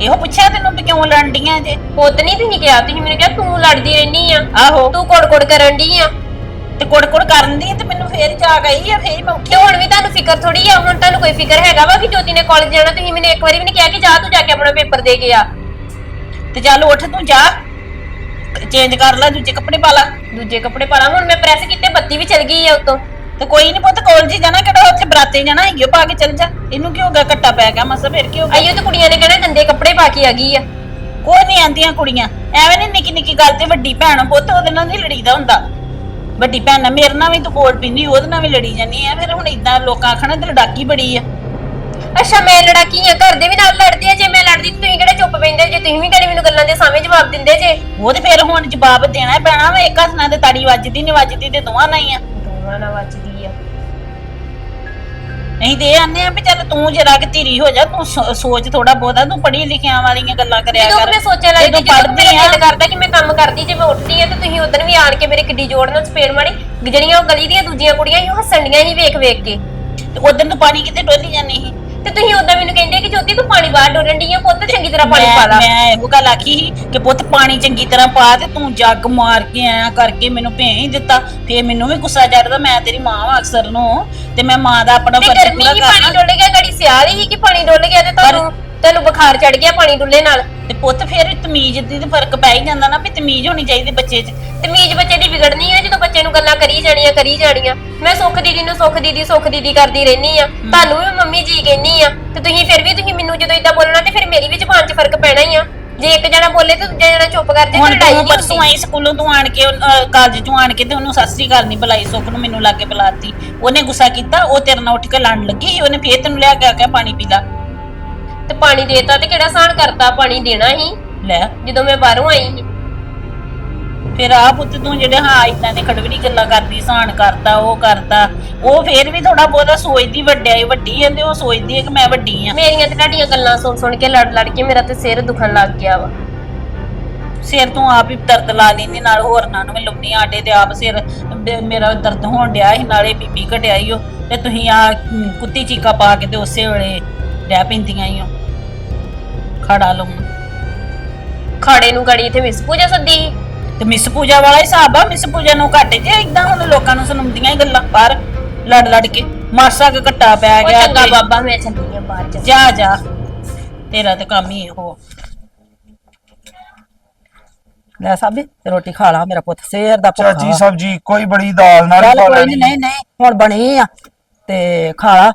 ਇਹੋ ਪੁੱਛਿਆ ਤੈਨੂੰ ਵੀ ਕਿਉਂ ਲੜਦੀਆਂ ਜੇ? ਪੁੱਤ ਨਹੀਂ ਤੁਸੀਂ ਕਿਹਾ ਤੁਸੀਂ ਮੈਨੂੰ ਕਿਹਾ ਤੂੰ ਲੜਦੀ ਰਹਿਨੀ ਆ। ਆਹੋ। ਤੂੰ ਕੋੜ ਕੋੜ ਕਰਨ ਦੀ ਆ। ਤੇ ਕੁੜ ਕੁੜ ਕਰਨ ਦੀ ਤੇ ਮੈਨੂੰ ਫੇਰ ਜਾਗ ਆਈ ਆ ਫੇਰ ਮੈਂ ਉੱਠੀ। ਤੇ ਹੁਣ ਵੀ ਤੁਹਾਨੂੰ ਫਿਕਰ ਥੋੜੀ ਆ ਹੁਣ ਤੁਹਾਨੂੰ ਕੋਈ ਫਿਕਰ ਹੈਗਾ ਵਾ ਕਿ ਜੋਤੀ ਨੇ ਕਾਲਜ ਜਾਣਾ ਤੁਸੀਂ ਮੈਨੂੰ ਇੱਕ ਵਾਰੀ ਵੀ ਨਹੀਂ ਕਿਹਾ ਕਿ ਜਾ ਤੂੰ ਜਾ ਕੇ ਆਪਣਾ ਪੇਪਰ ਦੇ ਕੇ ਆ। ਤੇ ਚੱਲ ਉੱਠ ਤੂੰ ਜਾ। ਚੇਂਜ ਕਰ ਲੈ ਦੂਜੇ ਕੱਪੜੇ ਪਾ ਲੈ। ਦੂਜੇ ਕੱਪੜੇ ਪਾਲਾ ਹੁਣ ਮੈਂ ਪ੍ਰੈਸ ਕੀਤੇ ਬੱਤੀ ਵੀ ਚਲ ਗਈ ਆ ਉਤੋਂ। ਤੇ ਕੋਈ ਨਹੀਂ ਪੁੱਤ ਕਾਲਜ ਹੀ ਜਾਣਾ ਕਿਹੜਾ ਉੱਥੇ ਬਰਾਤੇ ਜਾਣਾ ਹੈਗੀ ਪਾ ਕੇ ਚੱਲ ਜਾ। ਇਹਨੂੰ ਕੀ ਹੋ ਗਿਆ ਕੱਟਾ ਪੈ ਗਿਆ ਮਸਾ ਫੇਰ ਕੀ ਹੋ ਗਿਆ? ਆਈਓ ਤੇ ਕੁੜੀਆਂ ਨੇ ਕਹਿਣਾ ਗੰਦੇ ਕੱਪੜੇ ਪਾ ਕੇ ਆ ਗਈ ਆ। ਕੋਈ ਨਹੀਂ ਆਂਦੀਆਂ ਕੁੜੀਆਂ। ਐਵੇਂ ਨਹੀਂ ਨਿੱਕੀ ਨਿੱਕੀ ਗੱਲ ਤੇ ਵੱਡੀ ਭੈਣ ਪੁੱਤ ਉਹਦੇ ਨਾਲ ਨਹੀਂ ਲੜੀਦਾ ਹੁੰਦਾ। ਵੱਡੀ ਭੈਣ ਨਾਲ ਮੇਰੇ ਨਾਲ ਵੀ ਤੂੰ ਬੋਲ ਪਿੰਨੀ ਉਹਦੇ ਨਾਲ ਵੀ ਲੜੀ ਜਾਨੀ ਆ ਫਿਰ ਹੁਣ ਇਦਾਂ ਲੋਕਾਂ ਆਖਣਾ ਤੇ ਲੜਾਕੀ ਬੜੀ ਆ। ਅੱਛਾ ਮੈਂ ਲੜਾਕੀ ਆ ਘਰ ਦੇ ਵੀ ਨਾਲ ਲੜਦੇ ਆ ਜੇ ਮੈਂ ਲੜਦੀ ਤੇ ਤੁਸੀਂ ਕਿਹੜਾ ਚੁੱਪ ਪੈਂਦੇ ਜੇ ਤੁਸੀਂ ਵੀ ਕਦੇ ਮੈਨੂੰ ਗੱਲਾਂ ਦੇ ਸਾਹਮਣੇ ਜਵਾਬ ਦਿੰਦੇ ਜੇ। ਉਹ ਤੇ ਫਿਰ ਹੁਣ ਜਵਾਬ ਦੇਣਾ ਹੀ ਪੈਣਾ ਵਾ ਇੱਕ ਹੱਥ ਨਾਲ ਤੇ ਤਾੜੀ ਵੱਜਦੀ ਨਹੀਂ ਵੱਜਦੀ ਤੇ ਦੋਵਾਂ ਨਾਲ ਹੀ ਆ। ਦੋਵਾਂ ਨਾਲ ਵੱਜਦੀ ਨਹੀਂ ਤੇ ਇਹ ਆਨੇ ਆ ਵੀ ਚੱਲ ਤੂੰ ਜਰਾ ਕਿ ਧੀਰੀ ਹੋ ਜਾ ਤੂੰ ਸੋ- ਸੋਚ ਥੋੜਾ ਬਹੁਤਾ ਤੂੰ ਪੜ੍ਹੀ ਲਿਖਿਆਂ ਵਾਲੀਆਂ ਗੱਲਾਂ ਕਰਿਆ ਜਦੋਂ ਕਰ। ਮੈਂ ਸੋਚਿਆ ਲੱਗਦੀ ਜਦੋਂ ਜਦੋਂ ਪੜ੍ਹਦੀ ਆ। ਕਰਦਾ ਕਿ ਮੈਂ ਕੰਮ ਕਰਦੀ ਜੇ ਮੈਂ ਉੱਠਦੀ ਆ ਤੇ ਤੁਸੀਂ ਉਦੋਂ ਵੀ ਆਣ ਕੇ ਮੇਰੇ ਕਿੱਡੀ ਜੋੜ ਨਾਲ ਚਪੇੜ ਮਾਰੀ ਜਿਹੜੀਆਂ ਉਹ ਗਲੀ ਦੀਆਂ ਦੂਜੀਆਂ ਕੁੜੀਆਂ ਸੀ ਉਹ ਹੱਸਣ ਡੀਆਂ ਸੀ ਵੇਖ ਵੇਖ ਕੇ। ਤੇ ਉਦੋਂ ਤੂੰ ਪਾਣੀ ਕਿਤੇ ਡੋਲੀ ਜਾਨੀ ਸੀ? ਤੇ ਤੁਸੀਂ ਉਦੋਂ ਮੈਨੂੰ ਕਹਿੰਦੇ ਕਿ ਜੋਤੀ ਤੂੰ ਪਾਣੀ ਬਾਹਰ ਡੋਲਣ ਡਈ ਆ ਪੁੱਤ ਚੰਗੀ ਤਰ੍ਹਾਂ ਪਾਣੀ ਪਾ ਲਾ। ਮੈਂ ਇਹੋ ਗੱਲ ਆਖੀ ਸੀ ਕਿ ਪੁੱਤ ਪਾਣੀ ਚੰਗੀ ਤਰ੍ਹਾਂ ਪਾ ਤੇ ਤੂੰ ਜੱਗ ਮਾਰ ਕੇ ਆਇਆ ਕਰਕੇ ਮੈਨੂੰ ਭੇਂ ਹੀ ਦਿੱਤਾ ਫੇਰ ਮੈਨੂੰ ਵੀ ਗੁੱਸਾ ਚੜਦਾ ਮੈਂ ਤੇਰੀ ਮਾਂ ਵਾਂ ਅਕਸਰ ਨੂੰ ਤੇ ਮੈਂ ਮਾਂ ਦਾ ਆਪਣਾ ਤੇ ਫਰਜ਼ ਗਰਮੀ ਪੂਰਾ ਹੀ ਪਾਣੀ ਕਰਨਾ। ਡੁੱਲ ਗਿਆ ਗੜੀ ਸਿਆਲ ਹੀ ਕਿ ਪਾਣੀ ਡੁੱਲ ਗਿਆ ਤੇ ਤੁਹਾਨੂੰ ਤੈਨੂੰ ਬੁਖਾਰ ਚੜ ਗਿਆ ਪਾਣੀ ਡੁੱਲੇ ਨਾਲ। ਤੇ ਪੁੱਤ ਫੇਰ ਤਮੀਜ਼ ਦੀ ਤੇ ਫ਼ਰਕ ਪੈ ਹੀ ਜਾਂਦਾ ਨਾ ਵੀ ਤਮੀਜ਼ ਹੋਣੀ ਚਾਹੀਦੀ ਬੱਚੇ 'ਚ। ਤਮੀਜ਼ ਬੱਚੇ ਦੀ ਵਿਗੜਨੀ ਆ ਜਦੋਂ ਬੱਚੇ ਨੂੰ ਗੱਲਾਂ ਕਰੀ ਜਾਣੀਆਂ ਕਰੀ ਜਾਣੀਆਂ। ਮੈਂ ਸੁੱਖ ਦੀਦੀ ਨੂੰ ਸੁੱਖ ਦੀਦੀ ਸੁੱਖ ਦੀਦੀ ਕਰਦੀ ਰਹਿਨੀ ਆ। ਤੁਹਾਨੂੰ ਵੀ ਮੰਮੀ ਜੀ ਕਹਿੰਨੀ ਆ ਤੇ ਤੁਸੀਂ ਫਿਰ ਵੀ ਤੁਸੀਂ ਮੈਨੂੰ ਜਦੋਂ ਇਦਾਂ ਬੋਲਣਾ ਤੇ ਫਿਰ ਮੇਰੀ ਵੀ ਜ਼ੁਬਾਨ 'ਚ ਫ਼ਰਕ ਪੈਣਾ ਹੀ ਆ। ਜੇ ਇੱਕ ਜਣਾ ਬੋਲੇ ਤੇ ਦੂਜਾ ਜਣਾ ਚੁੱਪ ਕਰ ਜੇ ਤੇ ਹੁਣ ਲੜਾਈ ਤੂੰ ਨਹੀਂ ਪਰਸੋਂ ਹੁੰਦੀ ਆਈ ਸਕੂਲੋਂ ਤੂੰ ਆਣ ਕੇ ਕਾਲਜ ਚੋਂ ਆਣ ਕੇ ਤੇ ਉਹਨੂੰ ਸਤਿ ਸ੍ਰੀ ਅਕਾਲ ਨਹੀਂ ਬੁਲਾਈ ਸੁੱਖ ਨੂੰ ਮੈਨੂੰ ਲਾਗੇ ਬੁਲਾਤੀ। ਉਹਨੇ ਗੁੱਸਾ ਕੀਤਾ ਉਹ ਤੇਰੇ ਨਾਲ ਉੱਠ ਕੇ ਲੜਨ ਲੱਗੀ ਉਹਨੇ ਫੇਰ ਤੈਨੂੰ ਲਿਆ ਕੇ ਆਖਿਆ ਪਾਣੀ ਪੀ ਲਾ। ਤੇ ਪਾਣੀ ਦੇਤਾ ਤੇ ਕਿਹੜਾ ਸਾਨ ਕਰਤਾ ਪਾਣੀ ਦੇਣਾ ਹੀ? ਲੈ। ਜਦੋਂ ਮੈਂ ਬਾਹਰੋਂ ਆਈ ਸੀ। ਫਿਰ ਆ ਪੁੱਤ ਤੂੰ ਜਿਹੜੇ ਹਾਂ ਇਦਾਂ ਦੇ ਖੜਵੜੀ ਗੱਲਾਂ ਕਰਦੀ ਸਾਨ ਕਰਤਾ ਉਹ ਕਰਤਾ ਉਹ ਫੇਰ ਵੀ ਥੋੜਾ ਬਹੁਤਾ ਸੋਚਦੀ ਵੱਡਿਆ ਵੱਡੀ ਹੈ ਤੇ ਉਹ ਸੋਚਦੀ ਹੈ ਕਿ ਮੈਂ ਵੱਡੀ ਆ। ਮੇਰੀਆਂ ਤੇ ਤੁਹਾਡੀਆਂ ਗੱਲਾਂ ਸੁਣ ਸੁਣ ਕੇ ਲੜ ਲੜ ਕੇ ਮੇਰਾ ਤੇ ਸਿਰ ਦੁਖਣ ਲੱਗ ਗਿਆ ਵਾ। ਸਿਰ ਤੋਂ ਆਪ ਹੀ ਦਰਦ ਲਾ ਲੈਂਦੀ ਨਾਲ ਹੋਰਨਾਂ ਨੂੰ ਵੀ ਲੰਮੀ ਆਟੇ ਤੇ ਆਪ ਸਿਰ ਬ- ਮੇਰਾ ਦਰਦ ਹੋਣ ਡਿਆ ਸੀ ਨਾਲੇ ਬੀਬੀ ਘਟਿਆ ਈ ਓ ਤੇ ਤੁਸੀਂ ਆ ਕੁੱਤੀ ਚੀਕਾ ਪਾ ਕੇ ਤੇ ਉਸੇ ਵੇਲੇ ਡੈ ਪੈਂਦੀਆਂ ਈ ਓ। ਖੜਾ ਲਾਉਣ ਖਾੜੇ ਨੂੰ ਗੜੀ ਤੇ ਮਿਸ ਪੂਜਾ ਸੱਦੀ। ਸੀ। ਤੇ ਮਿਸ ਪੂਜਾ ਵਾਲਾ ਹਿਸਾਬ ਆ ਮਿਸ ਪੂਜਾ ਨੂੰ ਘੱਟ ਜੇ ਇਦਾਂ ਹੁਣ ਲੋਕਾਂ ਨੂੰ ਸੁਣਾਉਂਦੀਆਂ ਹੀ ਗੱਲਾਂ ਬਾਹਰ। ਲੜ ਲੜ ਕੇ ਮਾਸਾ ਕੁ ਘੱਟਾ ਪੈ ਉਹ ਗਿਆ ਚੰਗਾ ਤੇ- ਬਾਬਾ ਮੈਂ ਚੱਲੀ ਆ ਬਾਹਰ ਜਾ। ਜਾ ਜਾ। ਤੇਰਾ ਤੇ ਕੰਮ ਹੀ ਇਹੋ ਲੈ ਸਾਬੀ ਰੋਟੀ ਖਾ ਲਾ ਮੇਰਾ ਪੁੱਤ ਸੇਰ ਦਾ ਭੁੱਖਾ ਚਾਚੀ ਸਬਜੀ ਕੋਈ ਬੜੀ ਦਾਲ ਨਾਲ ਹੀ ਚੱਲ ਖਾ ਕੋਈ ਲੈਣੀ। ਨਹੀਂ ਨਹੀਂ ਨਹੀਂ ਹੁਣ ਬਣੀ ਆ ਤੇ ਖਾ ਲਾ।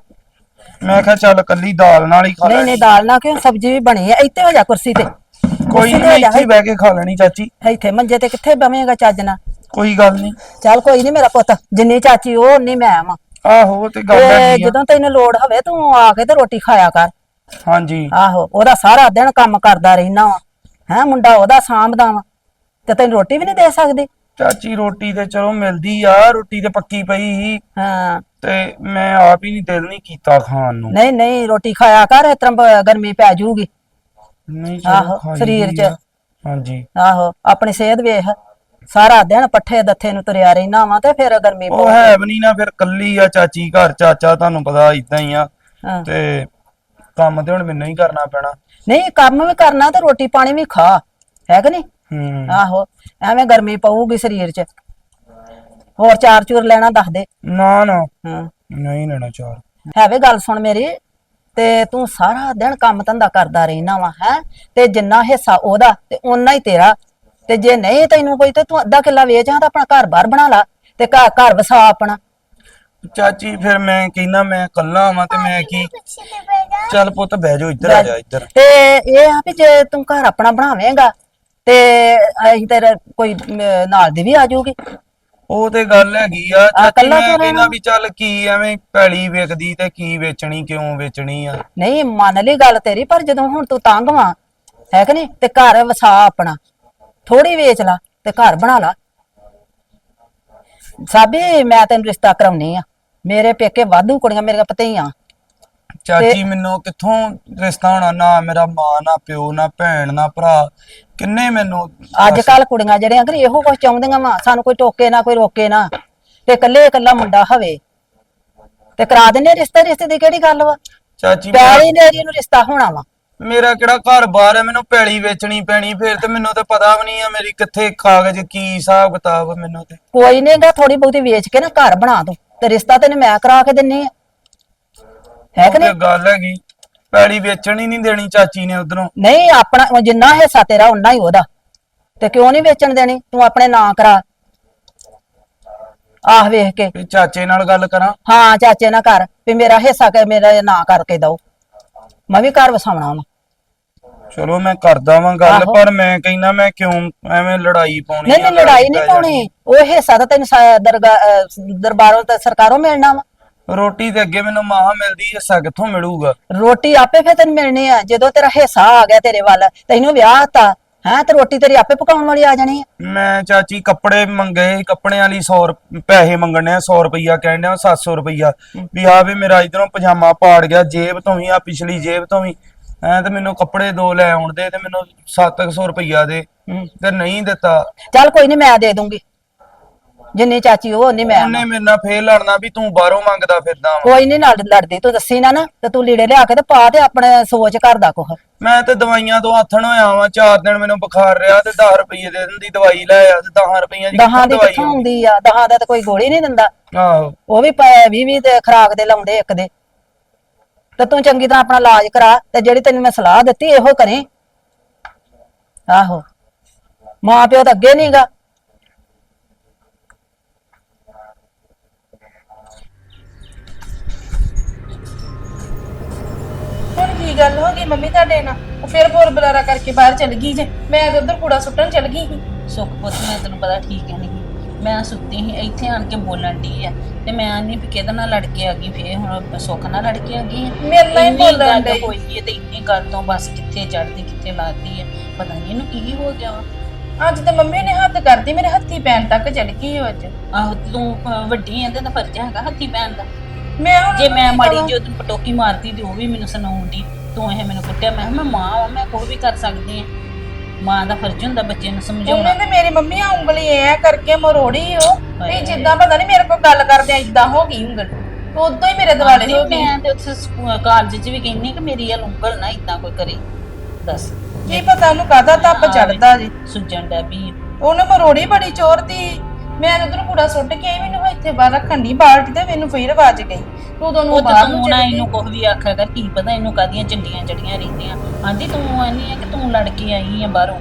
ਮੈਂ ਕਿਹਾ ਚੱਲ ਕੱਲੀ ਦਾਲ ਨਾਲ ਹੀ ਖਾ ਨਹੀਂ ਲੈਣੀ। ਨਹੀਂ ਦਾਲ ਨਾ ਕਿਉਂ? ਸਬਜ਼ੀ ਵੀ ਬਣੀ ਆ ਇੱਥੇ ਹੋ ਜਾ ਕੁਰਸੀ ਤੇ। ਕੋਈ ਕੁਰਸੀ ਤੇ ਨਹੀਂ ਹੋ ਜਾ, ਇੱਥੇ ਹੀ ਬਹਿ ਕੇ ਖਾ ਲੈਣੀ ਚਾਚੀ। ਇੱਥੇ ਮੰਜੇ ਤੇ ਕਿੱਥੇ ਬਵੇਂਗਾ ਚੱਜ ਨਾਲ? ਕੋਈ ਗੱਲ ਨਹੀਂ। ਚੱਲ ਕੋਈ ਨਹੀਂ ਮੇਰਾ ਪੁੱਤ ਜਿੰਨੀ ਚਾਚੀ ਉਹ ਉਨੀ ਮੈਂ ਆ ਆਹੋ ਉਹ ਤੇ ਗੱਲ ਤੇ ਹੈਗੀ ਆ। ਜਦੋਂ ਤੈਨੂੰ ਲੋੜ ਹੋਵੇ ਤੂੰ ਆ ਕੇ ਤੇ ਰੋਟੀ ਖਾਇਆ ਕਰ। ਹਾਂਜੀ। ਆਹੋ ਉਹਦਾ ਸਾਰਾ ਦਿਨ ਕੰਮ ਕਰਦਾ ਰਹਿਣਾ ਵਾ। ਹੈ ਮੁੰਡਾ ਉਹਦਾ ਸਾਂਭਦਾ ਵਾ। ਤੇ ਤੈਨੂੰ ਰੋਟੀ ਵੀ ਨਹੀਂ ਦੇ ਸਕਦੀ? ਚਾਚੀ ਰੋਟੀ ਤੇ ਚਲੋ ਮਿਲਦੀ ਆ ਰੋਟੀ ਤੇ ਪੱਕੀ ਪਈ ਸੀ। ਹਾਂ। ਤੇ ਮੈਂ ਆਪ ਹੀ ਨਹੀਂ ਦਿਲ ਨਹੀਂ ਕੀਤਾ ਖਾਣ ਨੂੰ। ਨਹੀਂ ਨਹੀਂ ਰੋਟੀ ਖਾਇਆ ਕਰ ਬ- ਗਰਮੀ ਪੈ ਜਾਊਗੀ ਨਹੀਂ ਆਹੋ, ਖਾਈ ਸਰੀਰ ਦੀ 'ਚ। ਹਾਂਜੀ। ਆਹੋ ਆਪਣੀ ਸਿਹਤ ਵੇਖ। ਸਾਰਾ ਦਿਨ ਪੱਠੇ ਦੱਥੇ ਨੂੰ ਤੁਰਿਆ ਰਹਿਣਾ ਵਾ ਤੇ ਫਿਰ ਗਰਮੀ ਉਹ ਪਊ ਹੈ ਵੀ ਨਹੀਂ ਨਾ ਫਿਰ ਕੱਲੀ ਆ ਚਾਚੀ ਘਰ ਚਾਚਾ ਤੁਹਾਨੂੰ ਪਤਾ ਇਦਾਂ ਹੀ ਆ। ਹਾਂ। ਤੇ ਕੰਮ ਤੇ ਹੁਣ ਮੈਨੂੰ ਹੀ ਕਰਨਾ ਪੈਣਾ। ਨਹੀਂ ਕੰਮ ਵੀ ਕਰਨਾ ਤੇ ਰੋਟੀ ਪਾਣੀ ਵੀ ਖਾ। ਹੈ ਕਿ ਨਹੀਂ? ਹੂੰ। ਆਹੋ ਐਵੇਂ ਗਰਮੀ ਪਊਗੀ ਸਰੀਰ 'ਚ। ਹੋਰ ਚਾਰ ਚੂਰ ਲੈਣਾ ਦੱਸ ਦੇ। ਨਾ ਨਾ। ਹਾਂ। ਨਹੀਂ ਲੈਣਾ ਚਾਰ। ਹੈ ਵੇ ਗੱਲ ਸੁਣ ਮੇਰੀ ਤੇ ਤੂੰ ਸਾਰਾ ਦਿਨ ਕੰਮ ਧੰਦਾ ਕਰਦਾ ਰਹਿਣਾ ਵਾ ਹੈ? ਤੇ ਜਿੰਨਾ ਹਿੱਸਾ ਉਹਦਾ ਤੇ ਓਨਾ ਹੀ ਤੇਰਾ। ਤੇ ਜੇ ਨਹੀਂ ਤੈਨੂੰ ਕੋਈ ਤੇ ਤੂੰ ਅੱਧਾ ਕਿੱਲਾ ਵੇਚ ਆ ਤਾਂ ਆਪਣਾ ਘਰ ਬਾਹਰ ਬਣਾ ਲਾ ਤੇ ਘਰ ਘਰ ਵਸਾ ਆਪਣਾ। ਚਾਚੀ ਫਿਰ ਮੈਂ ਕਹਿੰਦਾ ਮੈਂ ਕੱਲਾ ਵਾਂ ਤੇ ਮੈਂ ਕੀ ਚੱਲ ਪੁੱਤ ਬਹਿ ਜਾ ਇੱਧਰ ਆ ਜਾ ਇੱਧਰ। ਤੇ ਇਹ ਆ ਵੀ ਜੇ ਤੂੰ ਘਰ ਆਪਣਾ ਬਣਾਵੇਂਗਾ ਤੇ ਅਸੀਂ ਤੇਰੇ ਕੋਈ ਅਮ, ਨਾਲ ਦੀ ਵੀ ਆ ਜਾਊਗੀ। ਉਹ ਤੇ ਗੱਲ ਹੈਗੀ ਆ ਆ, ਚਾਚੀ ਮੈਂ ਕਿਉਂ ਕਹਿੰਦਾ ਰਹਿਣਾ? ਵੀ ਚੱਲ ਕੀ ਐਵੇਂ ਪੈਲੀ ਵਿਕਦੀ ਤੇ ਕੀ ਵੇਚਣੀ ਕਿਉਂ ਵੇਚਣੀ ਆ? ਨਹੀਂ ਮੰਨ ਲਈ ਗੱਲ ਤੇਰੀ ਪਰ ਜਦੋਂ ਹੁਣ ਤੂੰ ਤੰਗ ਵਾਂ ਹੈ ਕਿ ਨਹੀਂ? ਤੇ ਘਰ ਵਸਾ ਆਪਣਾ। ਥੋੜੀ ਵੇਚ ਲਾ ਤੇ ਘਰ ਬਣਾ ਲਾ। ਸਾਬੀ ਮੈਂ ਤੈਨੂੰ ਰਿਸ਼ਤਾ ਕਰਾਉਣੀ ਆ। ਮੇਰੇ ਪੇਕੇ ਵਾਧੂ ਕੁੜੀਆਂ ਮੇਰੀਆਂ ਪਤਈਆਂ ਚਾਚੀ ਮੈਨੂੰ ਕਿੱਥੋਂ ਰਿਸ਼ਤਾ ਹੋਣਾ? ਨਾ ਮੇਰਾ ਮਾਂ ਨਾ ਪਿਓ ਨਾ ਭੈਣ ਨਾ ਭਰਾ। ਕਿੰਨੇ ਮੈਨੂੰ ਅੱਜ ਕੱਲ ਕੁੜੀਆਂ ਜਿਹੜੀਆਂ ਕਿ ਇਹੋ ਕੁਝ ਚਾਹੁੰਦੀਆਂ ਵਾ ਸਾਨੂੰ ਕੋਈ ਟੋਕੇ ਨਾ ਕੋਈ ਰੋਕੇ ਨਾ ਤੇ ਇਕੱਲੇ ਇਕੱਲਾ ਮੁੰਡਾ ਹੋਵੇ ਤੇ ਕਰਾ ਦਿੰਨੇ ਰਿਸ਼ਤੇ ਰਿਸ਼ਤੇ ਦੀ ਕਿਹੜੀ ਗੱਲ ਵਾ? ਚਾਚੀ ਪਿਆਰੀ ਨੇਰੀ ਨੂੰ ਰਿਸ਼ਤਾ ਹੋਣਾ ਵਾ। ਮੇਰਾ ਕਿਹੜਾ ਘਰ ਬਾਹਰ ਹੈ ਮੈਨੂੰ ਪੈਲੀ ਵੇਚਣੀ ਪੈਣੀ ਫਿਰ ਤੇ ਮੈਨੂੰ ਤੇ ਪਤਾ ਵੀ ਨਹੀਂ ਆ ਮੇਰੀ ਕਿੱਥੇ ਕਾਗਜ਼ ਕੀ ਹਿਸਾਬ ਕਿਤਾਬ ਆ ਮੈਨੂੰ ਤੇ। ਕੋਈ ਨਹੀਂਗਾ ਥੋੜੀ ਬਹੁਤੀ ਵੇਚ ਕੇ ਨਾ ਘਰ ਬਣਾ ਦੂੰ ਤੇ ਰਿਸ਼ਤਾ ਤੈਨੂੰ ਮੈਂ ਕਰਾ ਕੇ ਦਿੰਨੀ ਆ। ਹੈ ਕਿ ਨਹੀਂ? ਗੱਲ ਹੈਗੀ। ਪੈਲੀ ਵੇਚਣ ਹੀ ਨਹੀਂ ਦੇਣੀ ਚਾਚੀ ਨੇ ਉਧਰੋਂ। ਨਹੀਂ ਆਪਣਾ ਜਿੰਨਾ ਹਿੱਸਾ ਤੇਰਾ ਉਨਾ ਹੀ ਉਹਦਾ। ਤੇ ਕਿਉਂ ਨਹੀਂ ਵੇਚਣ ਦੇਣੀ? ਤੂੰ ਆਪਣੇ ਨਾਂ ਕਰਾ। ਆਹ ਵੇਖ ਕੇ। ਵੀ ਚਾਚੇ ਨਾਲ ਗੱਲ ਕਰਾਂ। ਹਾਂ ਚਾਚੇ ਨਾਲ ਕਰ। ਵੀ ਮੇਰਾ ਹਿੱਸਾ ਕੇ ਮੇਰਾ ਨਾਂ ਕਰਕੇ ਦਓ। ਮੈਂ ਵੀ ਘਰ ਵਸਾਉਣਾ ਵਾ। ਚਲੋ ਮੈਂ ਕਰਦਾ ਵਾਂ ਗੱਲ ਆਹੋ। ਪਰ ਮੈਂ ਕਹਿੰਦਾ ਮੈਂ ਕਿਉਂ ਐਵੇਂ ਲੜਾਈ ਪਾਉਣੀ ਨਹੀਂ ਆ, ਨਹੀਂ ਲੜਾਈ ਨਹੀਂ ਪੈ ਪਾਉਣੀ ਉਹ ਹਿੱਸਾ ਤਾਂ ਤੈਨੂੰ ਸਾ- ਦਰਗਾ ਅਹ ਦਰਬਾਰੋਂ ਤੇ ਸਰਕਾਰੋਂ ਮਿਲਣਾ ਵਾ। ਰੋਟੀ ਤੇ ਅੱਗੇ ਮੈਨੂੰ ਮਾਂ ਮਿਲਦੀ ਹਿੱਸਾ ਕਿੱਥੋਂ ਮਿਲੂਗਾ। ਰੋਟੀ ਆਪੇ ਫੇਰ ਤੈਨੂੰ ਮਿਲਣੀ ਆ ਜਦੋਂ ਤੇਰਾ ਹਿੱਸਾ ਆ ਗਿਆ ਤੇਰੇ ਵੱਲ ਤੈਨੂੰ ਵਿਆਹ ਤਾ ਹੈ ਤੇ ਰੋਟੀ ਤੇਰੀ ਆਪੇ ਪਕਾਉਣ ਵਾਲੀ ਆ ਜਾਣੀ ਆ। ਮੈਂ ਚਾਚੀ ਕੱਪੜੇ ਮੰਗੇ ਕੱਪੜਿਆਂ ਲਈ 100 ਪੈਸੇ ਮੰਗਣੇ ਆ 100 ਰੁਪਈਆ ਕਹਿਣ ਡਿਆ 700 ਰੁਪਈਆ। ਵੀ ਆ ਵੀ ਮੇਰਾ ਇਧਰੋਂ ਪਜਾਮਾ ਪਾੜ ਗਿਆ ਜੇਬ ਤੋਂ ਵੀ ਆ ਪਿਛਲੀ ਜੇਬ ਤੋਂ ਵੀ। ਐ ਤੇ ਮੈਨੂੰ ਕੱਪੜੇ ਦੋ ਲੈ ਆਉਣ ਦੇ ਤੇ ਮੈਨੂੰ 700 ਰੁਪਈਆ ਦੇ ਤੇ ਨਹੀਂ ਦਿੱਤਾ। ਚੱਲ ਕੋਈ ਨਹੀਂ ਮੈਂ ਦੇ ਦੂੰਗੀ। ਜਿੰਨੀ ਚਾਚੀ ਉਹ ਉਨੀ ਮੈਂ ਉਹਨੇ ਮੇਰੇ ਨਾਲ ਫੇਰ ਲੜਨਾ ਵੀ ਤੂੰ ਬਾਹਰੋਂ ਮੰਗਦਾ ਫਿਰਦਾ ਵਾ। ਕੋਈ ਨਹੀਂ ਲੜ ਲੜਦੀ ਤੂੰ ਦੱਸੀ ਨਾ ਨਾ ਤੇ ਤੂੰ ਲੀੜੇ ਲਿਆ ਕੇ ਤੇ ਪਾ ਤੇ ਆਪਣੇ ਸੋਚ ਕਰਦਾ ਕੁਛ। ਮੈਂ ਤੇ ਦਵਾਈਆਂ ਤੋਂ ਆਥਣ ਹੋਇਆ ਵਾਂ ਚਾਰ ਦਿਨ ਮੈਨੂੰ ਬੁਖਾਰ ਰਿਹਾ ਤੇ 10 ਰੁਪਏ ਦੇ ਦਿੰਦੀ ਦਵਾਈ ਲੈ ਆ ਤੇ 10 ਰੁਪਈਆਂ ਦੀ ਦਹਾਂ ਦੀ ਕਿੱਥੋਂ ਆਉਂਦੀ। ਆ? ਦਹਾਂ ਦਾ ਤਾਂ ਕੋਈ ਗੋਲੀ ਨਹੀਂ ਦਿੰਦਾ। ਆਹੋ। ਉਹ ਵੀ 20 20 ਦੇ ਖਰਾਕ ਦੇ ਲਾਉਂਦੇ ਇੱਕ ਦੇ। ਤੇ ਤੂੰ ਚੰਗੀ ਤਰ੍ਹਾਂ ਆਪਣਾ ਇਲਾਜ ਕਰਾ ਤੇ ਜਿਹੜੀ ਤੈਨੂੰ ਮੈਂ ਸਲਾਹ ਦਿੱਤੀ ਇਹੋ ਕਰੇ। ਆਹੋ। ਮਾਂ ਪਿਓ ਤਾਂ ਅੱਗੇ ਨਹੀਂਗਾ ਕੀ ਗੱਲ ਹੋ ਗਈ ਮੰਮੀ ਤੁਹਾਡੇ ਨਾਲ? ਉਹ ਫਿਰ ਬੋਰ ਬਲਾਰਾ ਕਰਕੇ ਬਾਹਰ ਚਲ ਗਈ ਜੇ। ਮੈਂ ਤਾਂ ਉਧਰ ਕੂੜਾ ਸੁੱਟਣ ਚਲ ਗਈ ਸੀ। ਸੁੱਖ ਪੁੱਤ ਮੈਂ ਤੈਨੂੰ ਪਤਾ ਠੀਕ ਹੈ ਨਹੀਂ। ਮੈਂ ਸੁੱਤੀ ਸੀ ਇੱਥੇ ਆਣ ਕੇ ਬੋਲਣ ਦੀ ਆ। ਤੇ ਮੈਂ ਨਹੀਂ ਵੀ ਕਿਹਦੇ ਨਾਲ ਲੜ ਕੇ ਆ ਗਈ ਫੇਰ ਹੁਣ ਸੁੱਖ ਨਾਲ ਲੜ ਕੇ ਆ ਗਈ ਆ। ਮੇਰੇ ਨਾਲ ਹੀ ਇੰਨੀ ਬੋਲਣ ਗੱਲ ਡਈ। ਹੋਈ ਹੈ ਤੇ ਇੰਨੀ ਗੱਲ ਤੋਂ ਬਸ ਕਿੱਥੇ ਚੜਦੀ ਕਿੱਥੇ ਲੱਗਦੀ ਹੈ ਪਤਾ ਨਹੀਂ ਇਹਨੂੰ ਕੀ ਹੋ ਗਿਆ ਵਾ। ਅੱਜ ਤੇ ਮੰਮੀ ਨੇ ਹੱਥ ਕਰਦੀ ਮੇਰੇ ਹੱਥੀ ਪੈਣ ਤੱਕ ਚਲ ਗਈ ਉਹ ਅੱਜ। ਆਹੋ ਤੂੰ ਅਹ, ਵੱਡੀ ਐ ਤੇ ਤਾਂ ਫਰਜ਼ ਹੈਗਾ ਹੱਥੀ ਪੈਣ ਦਾ। ਮੈਂ ਹੁਣ ਜੇ ਮੈਂ ਮਾੜੀ? ਜਿਹੀ ਉਹਨੂੰ ਪਟੋਕੀ ਮਾਰਦੀ ਤੇ ਉਹ ਵੀ ਮੈਨੂੰ ਸੁਣਾਉਂਦੀ। ਤੂੰ ਇਹ ਮੈਨੂੰ ਕੁੱਟਿਆ। ਮੈਂ ਕਿਹਾ ਮੈਂ ਮਾਂ ਵਾਂ ਮੈਂ ਕੋਈ ਵੀ ਕਰ ਸਕਦੀ ਆ। ਮਾਂ ਦਾ ਫਰਜ਼ ਹੁੰਦਾ ਬੱਚੇ ਨੂੰ ਸਮਝਾਉਣਾ। ਉਹਨੇ ਤੇ ਮੇਰੀ ਮੰਮੀ ਆ ਉਂਗਲੀ ਐ ਕਰਕੇ ਮਰੋੜੀ ਉਹ। ਤੇ ਜਿੱਦਾਂ ਪਤਾ ਨਹੀਂ ਮੇਰੇ ਕੋਲ ਗੱਲ ਕਰਦੇ ਇਦਾਂ ਹੋ ਗਈ ਉਂਗਲ। ਉਦੋਂ ਹੀ ਮੇਰੇ ਦਿਵਾਲੇ ਹੋ ਗਈ। ਮੈਂ ਤੇ ਉੱਥੇ ਸਕੂ- ਕਾਲਜ 'ਚ ਵੀ ਕਹਿੰਨੀ ਕਿ ਮੇਰੀ ਇਹ ਉਂਗਲ ਨਾ ਇਦਾਂ ਕੋਈ ਕਰੇ। ਦੱਸ। ਕੀ ਪਤਾ ਉਹਨੂੰ ਕਾਹਦਾ ਤੱਪ ਚੜਦਾ ਜੀ। ਸੁੱਜਣ ਦਾ ਵੀ। ਉਹਨੇ ਮਰੋੜੀ ਬੜੀ ਚੋਰਦੀ ਮੈਂ ਤਾਂ ਉਧਰ ਕੂੜਾ ਸੁੱਟ ਕੇ ਆਈ ਮੈਨੂੰ ਇੱਥੇ ਬਾਹਰ ਰੱਖਣ ਦੀ ਬਾਲਟੀ ਤੇ ਮੈਨੂੰ ਫੇਰ ਵੱਜ ਗਈ। ਉਦੋਂ ਨੂੰ ਉਹ ਬਾਹਰ ਤਾਂ ਨੂੰ ਤੂੰ ਨਾ ਚਲੀ ਗਈ। ਇਹਨੂੰ ਕੁਝ ਵੀ ਆਖਿਆ ਕਰ ਕੀ ਪਤਾ ਇਹਨੂੰ ਕਾਦੀਆਂ ਚੰਡੀਆਂ ਜੜੀਆਂ ਰਹਿੰਦੀਆਂ। ਆਂਦੀ ਤੂੰ ਆਨੀ ਆ ਕਿ ਤੂੰ ਲੜ ਕੇ ਆਈ ਆ ਬਾਹਰੋਂ।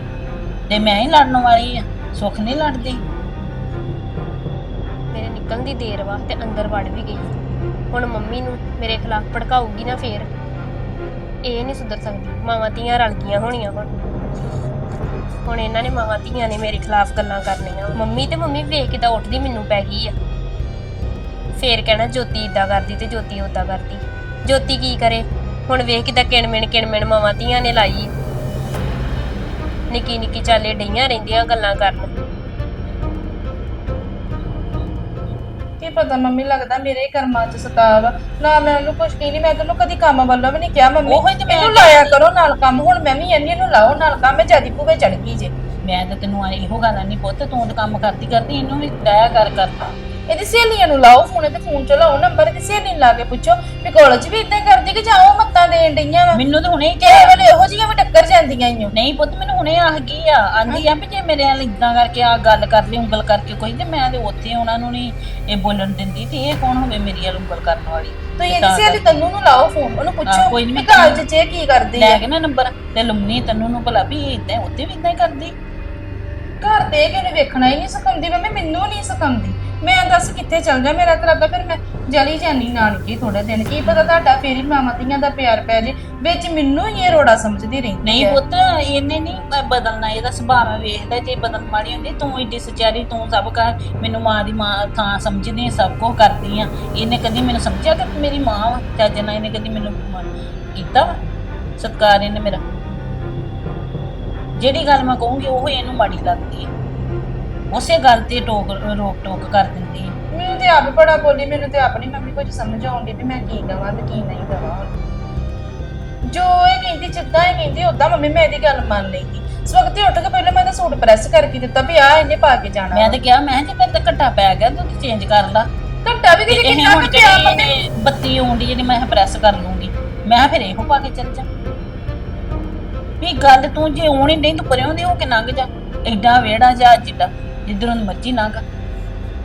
ਤੇ ਮੈਂ ਹੀ ਲੜਨ ਵਾਲੀ ਆ ਸੁੱਖ ਨਹੀਂ ਲੜਦੀ। ਮੇਰੇ ਨਿਕਲਣ ਦੀ ਦੇਰ ਵਾ ਤੇ ਅੰਦਰ ਵੜ ਵੀ ਗਈ। ਹੁਣ ਮੰਮੀ ਨੂੰ ਮੇਰੇ ਖਿਲਾਫ ਭੜਕਾਊਗੀ ਨਾ ਫੇਰ। ਇਹ ਨਹੀਂ ਸੁਧਰ ਸਕਦੀ ਮਾਵਾਂ ਧੀਆਂ ਰਲ ਗਈਆਂ ਹੋਣੀਆਂ ਹੁਣ। ਹੁਣ ਇਹਨਾਂ ਨੇ ਮਾਵਾਂ ਧੀਆਂ ਨੇ ਮੇਰੇ ਖਿਲਾਫ ਗੱਲਾਂ ਕਰਨੀਆਂ। ਮੰਮੀ ਤੇ ਮੰਮੀ ਵੇਖ ਕੇ ਤਾਂ ਉੱਠਦੀ, ਮੈਨੂੰ ਪੈ ਗਈ ਆ। ਫੇਰ ਕਹਿਣਾ, ਜੋਤੀ ਇਦਾਂ ਕਰਦੀ ਤੇ ਜੋਤੀ ਉਦਾਂ ਕਰਦੀ। ਜੋਤੀ ਕੀ ਕਰੇ? ਹੁਣ ਵੇਖ ਕਿਦਾਂ ਕਿਣਮਿਣ ਕਿਣਮਿਣ ਮਾਵਾਂ ਧੀਆਂ ਨੇ ਲਾਈ। ਨਿੱਕੀ ਨਿੱਕੀ ਚਾਲੇ ਡਈਆਂ ਰਹਿੰਦੀਆਂ ਗੱਲਾਂ ਕਰਨ। ਕੀ ਪਤਾ ਮੰਮੀ ਲੱਗਦਾ ਮੇਰੇ ਹੀ ਕਰਮਾਂ 'ਚ ਸਤਾਵ। ਨਾ ਮੈਂ ਉਹਨੂੰ ਕੁਝ ਕਹੀ ਨਹੀਂ ਮੈਂ ਤੈਨੂੰ ਕਦੀ ਕੰਮ ਵੱਲੋਂ ਵੀ ਨਹੀਂ ਕਿਹਾ ਮੰਮੀ। ਉਹੀ ਤੇ ਮੈਂ ਇਹਨੂੰ ਲਾਇਆ ਕਰੋ ਨਾਲ ਕੰਮ ਹੁਣ ਮੈਂ ਵੀ ਇੰਨੀ ਨੂੰ ਲਾਓ ਨਾਲ ਕੰਮ ਮੈਂ ਜਿਆਦੀ ਭੂਵੇ ਚੜ ਗਈ ਜੇ। ਮੈਂ ਤਾਂ ਤੈਨੂੰ ਇਹੋ ਗੱਲ ਨਹੀਂ ਪੁੱਤ ਤੂੰ ਤਾਂ ਕੰਮ ਕਰਦੀ ਕਰਦੀ ਇਹਨੂੰ ਵੀ ਦਇਆ ਕਰ ਕਰ ਇਹਦੀ ਸਹੇਲੀਆਂ ਨੂੰ ਲਾਓ ਫੋਨ ਤੇ ਫੋਨ ਚਲਾਓ ਨੰਬਰ ਦੀ ਸਹੇਲੀ ਨੂੰ ਲਾ ਕੇ ਪੁੱਛੋ ਵੀ ਕਾਲਜ ਵੀ ਇਦਾਂ ਕਰਦੀ ਕਿ ਜਾਓ ਮੱਤਾਂ ਦੇਣ ਡਈਆਂ ਵਾ? ਮੈਨੂੰ ਤਾਂ ਹੁਣੇ ਹੀ ਕਿਸੇ ਵੇਲੇ ਇਹੋ ਜਿਹੀਆਂ ਵੀ ਟੱਕਰ ਜਾਂਦੀਆਂ ਈਓ ਨਹੀਂ ਪੁੱਤ ਮੈਨੂੰ ਹੁਣੇ ਆਹ ਗਈ ਆ ਆਂਦੀ ਆ ਵੀ ਜੇ ਮੇਰੇ ਨਾਲ ਇਦਾਂ ਕਰਕੇ ਆ ਗੱਲ ਕਰ ਲਈ ਉਂਗਲ ਕਰਕੇ ਕੋਈ ਤੇ ਮੈਂ ਤੇ ਉੱਥੇ ਉਹਨਾਂ ਨੂੰ ਨਹੀਂ ਇਹ ਬੋਲਣ ਦਿੰਦੀ ਤੇ ਇਹ ਕੌਣ ਹੋਵੇ ਮੇਰੀ ਵੱਲ ਉਂਗਲ ਕਰਨ ਵਾਲੀ। ਤੁਸੀਂ ਇਹਦੀ ਸਹੇਲੀ ਤੈਨੂੰ ਨੂੰ ਲਾਓ ਫੋਨ ਉਹਨੂੰ ਪੁੱਛੋ ਕੋਈ ਨੀ, ਮੈਂ ਕਾਲਜ 'ਚ ਇਹ ਕੀ ਕਰਦੀ ਲੈ ਕੇ ਨਾ ਨੰਬਰ ਤੇ ਲੰਮੀ ਤੈਨੂੰ ਨੂੰ ਭਲਾ ਵੀ ਇਦਾਂ ਉੱਥੇ ਵੀ ਇਦਾਂ ਹੀ ਕਰਦੀ। ਘਰ ਦੇ ਕੇ ਨੇ ਵੇਖਣਾ ਹੀ ਨਹੀਂ ਸਿਖਾਉਂਦੀ ਮੰਮੀ ਮੈਨੂੰ ਨਹੀਂ ਸਿਖਾਉਂਦੀ। ਮੈਂ ਦੱਸ ਕਿੱਥੇ ਚੱਲ ਜਾ ਮੇਰਾ ਤਾਂ ਲੱਗਦਾ ਫਿਰ ਮੈਂ ਜਲੀ ਜਾਨੀ ਨਾਨਕੀ ਥੋੜੇ ਦਿਨ ਕੀ ਪਤਾ ਤੁਹਾਡਾ ਫੇਰ ਹੀ ਮਾਮਾ ਤੀਆਂ ਦਾ ਪਿਆਰ ਪੈ ਜੇ ਵਿੱਚ ਮੈਨੂੰ ਹੀ ਇਹ ਰੋੜਾ ਸਮਝਦੀ ਰਹੀ ਨਹੀਂ ਹੈ। ਪੁੱਤ ਇਹਨੇ ਨਹੀਂ ਬਦਲਣਾ ਇਹਦਾ ਸੁਭਾਅ ਮੈਂ ਵੇਖਦਾ ਜੇ ਬਦਲ ਮਾੜੀ ਹੁੰਦੀ ਤੂੰ ਇੱਡੀ ਸਚਾਰੀ ਤੂੰ ਸਭ ਕਰ ਮੈਨੂੰ ਮਾਂ ਦੀ ਮਾਂ ਥਾਂ ਸਮਝਦੀ ਆਂ, ਸਭ ਕੁਝ ਕਰਦੀ ਆ ਇਹਨੇ ਕਦੀ ਮੈਨੂੰ ਸਮਝਿਆ ਕਿ ਮੇਰੀ ਮਾਂ ਵਾ ਚੱਜ ਨਾਲ ਇਹਨੇ ਕਦੀ ਮੈਨੂੰ ਮ- ਕੀਤਾ ਵਾ? ਸਤਿਕਾਰ ਇਹਨੇ ਮੇਰਾ ਜਿਹੜੀ ਗੱਲ ਮੈਂ ਕਹੂੰਗੀ ਉਹ ਇਹਨੂੰ ਮਾੜੀ ਲੱਗਦੀ ਹੈ ਉਸੇ ਗੱਲ ਤੇ ਟੋਕ ਰੋਕ ਟੋਕ ਕਰ ਦਿੰਦੀ ਹੈ ਮੈਨੂੰ ਤੇ ਆਪ ਬੜਾ ਬੋਲੀ ਮੈਨੂੰ ਤੇ ਆਪਣੀ ਮੰਮੀ ਕੁਝ ਸਮਝ ਆਉਂਦੀ ਵੀ ਮੈਂ ਕੀ ਕਵਾਂ ਤੇ ਕੀ ਨਹੀਂ ਕਵਾਂ। ਜੋ ਇਹ ਕਹਿੰਦੀ ਜਿੱਦਾਂ ਇਹ ਕਹਿੰਦੀ ਉਦਾਂ ਮੰਮੀ ਮੈਂ ਇਹਦੀ ਗੱਲ ਮੰਨ ਲਈਦੀ ਇਸ ਵਕਤ ਹੀ ਉੱਠ ਕੇ ਪਹਿਲਾਂ ਮੈਂ ਤਾਂ ਸੂਟ ਪ੍ਰੈਸ ਕਰਕੇ ਦਿੱਤਾ ਵੀ ਆ ਇਹਨੇ ਪਾ ਕੇ ਜਾਣਾ। ਮੈਂ ਤਾਂ ਕਿਹਾ ਮੈਂ ਜੇ ਤੇਰੇ ਤੇ ਘੱਟਾ ਪੈ ਗਿਆ ਤੂੰ ਚੇਂਜ ਕਰ ਲਾ। ਘੱਟਾ ਵੀ ਕਿਤੇ ਕਿੰਨਾ ਕੁ ਪਿਆ ਮੰਮੀ? ਬੱਤੀ ਆਉਂਦੀ ਜਿਹੜੀ ਮੈਂ ਪ੍ਰੈਸ ਕਰ ਲੂੰਗੀ। ਮੈਂ ਫਿਰ ਇਹੋ ਪਾ ਕੇ ਚੱਲ ਜਾ। ਵੀ ਗੱਲ ਤੂੰ ਜੇ ਆਉਣੀ ਨਹੀਂ ਤੂੰ ਪਰਿਓਂ ਦੀ ਹੋ ਕੇ ਲੰਘ ਜਾ। ਐਡਾ ਵੇੜਾ ਜਾ ਜਿੱਡਾ ਜਿੱਧਰੋਂ ਦੀ ਮਰਜ਼ੀ ਲੰਘ।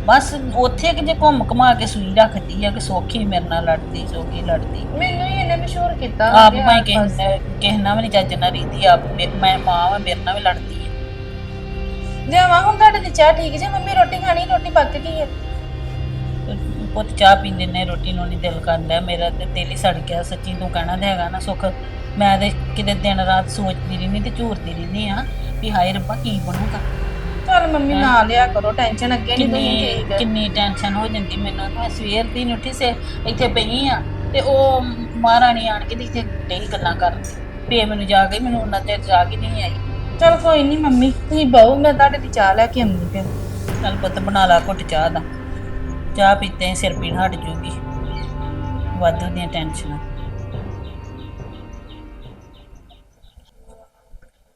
ਬਸ ਉੱਥੇ ਕਿ ਜੇ ਘੁੰਮ ਘਮਾ ਕੇ ਸੂਈ ਰੱਖਦੀ ਆ ਕਿ ਸੋਖੀ ਮੇਰੇ ਨਾਲ ਲੜਦੀ ਸੋਖੀ ਲੜਦੀ। ਮੈਨੂੰ ਹੀ ਇਹਨੇ ਮਸ਼ਹੂਰ ਕੀਤਾ ਆਪ ਭਾਈ ਨਾਲ ਵੀ ਨਹੀਂ ਚੱਜ ਨਾਲ ਰਹਿੰਦੀ ਆਪ ਮੇ- ਮੈਂ ਮਾਂ ਵਾ ਮੇਰੇ ਨਾਲ ਵੀ ਲੜਦੀ ਹੈ ਲਿਆਵਾਂ ਹੁਣ ਤੁਹਾਡੇ ਦੀ ਚਾਹ ਠੀਕ ਜੇ ਮੰਮੀ ਰੋਟੀ ਖਾਣੀ ਰੋਟੀ ਪੱਕ ਗਈ ਹੈ ਪੁੱਤ ਚਾਹ ਪੀ ਲੈਨੇ ਰੋਟੀ ਨੂੰ ਨਹੀਂ ਦਿਲ ਕਰਦਾ। ਮੇਰਾ ਤੇ ਦਿਲ ਹੀ ਸੜ ਗਿਆ ਸੱਚੀ ਤੂੰ ਕਹਿਣਾ ਤੇ ਹੈਗਾ ਨਾ ਸੁੱਖ। ਮੈਂ ਤੇ ਕਿਤੇ ਦਿਨ ਰਾਤ ਸੋਚਦੀ ਰਹਿੰਦੀ ਤੇ ਝੂਰਦੀ ਰਹਿੰਦੀ ਆ ਵੀ ਹਾਏ ਰੱਬਾ ਕੀ ਬਣੂਗਾ। ਚੱਲ ਮੰਮੀ ਨਾ ਲਿਆ ਕਰੋ ਟੈਨਸ਼ਨ ਅੱਗੇ ਨਹੀਂ ਤੁਸੀਂ ਕਿੰਨੀ ਠੀਕ। ਹੈ ਕਿੰਨੀ ਟੈਨਸ਼ਨ ਹੋ ਜਾਂਦੀ ਮੈਨੂੰ। ਮੈਂ ਸਵੇਰ ਦੀ ਨੀ ਉੱਠੀ ਸੇ ਇੱਥੇ ਪਈ ਆ ਤੇ ਉਹ ਮਹਾਰਾਣੀ ਆਣ ਕੇ ਤੇ ਇੱਥੇ ਡਈ ਗੱਲਾਂ ਕਰਨ। ਪੇ ਮੈਨੂੰ ਜਾ ਕੇ ਮੈਨੂੰ ਉਹਨਾਂ ਤੇ ਜਾ ਕੇ ਨਹੀਂ ਆਈ। ਚਲ ਕੋਈ ਨਹੀਂ ਮੰਮੀ ਤੁਸੀਂ ਬਹੁ ਮੈਂ ਤੁਹਾਡੇ ਦੀ ਚਾਹ ਲੈ ਕੇ ਆਉਂਦੀ ਫਿਰ ਚੱਲ ਪੁੱਤ ਬਣਾ ਲਾ ਘੁੱਟ ਚਾਹ ਦਾ। ਚਾਹ ਪੀਤੇ ਹੀ ਸਿਰ ਪੀੜ ਹਟ ਜੂਗੀ। ਵਾਧੂ ਦੀਆਂ ਟੈਨਸ਼ਨਾਂ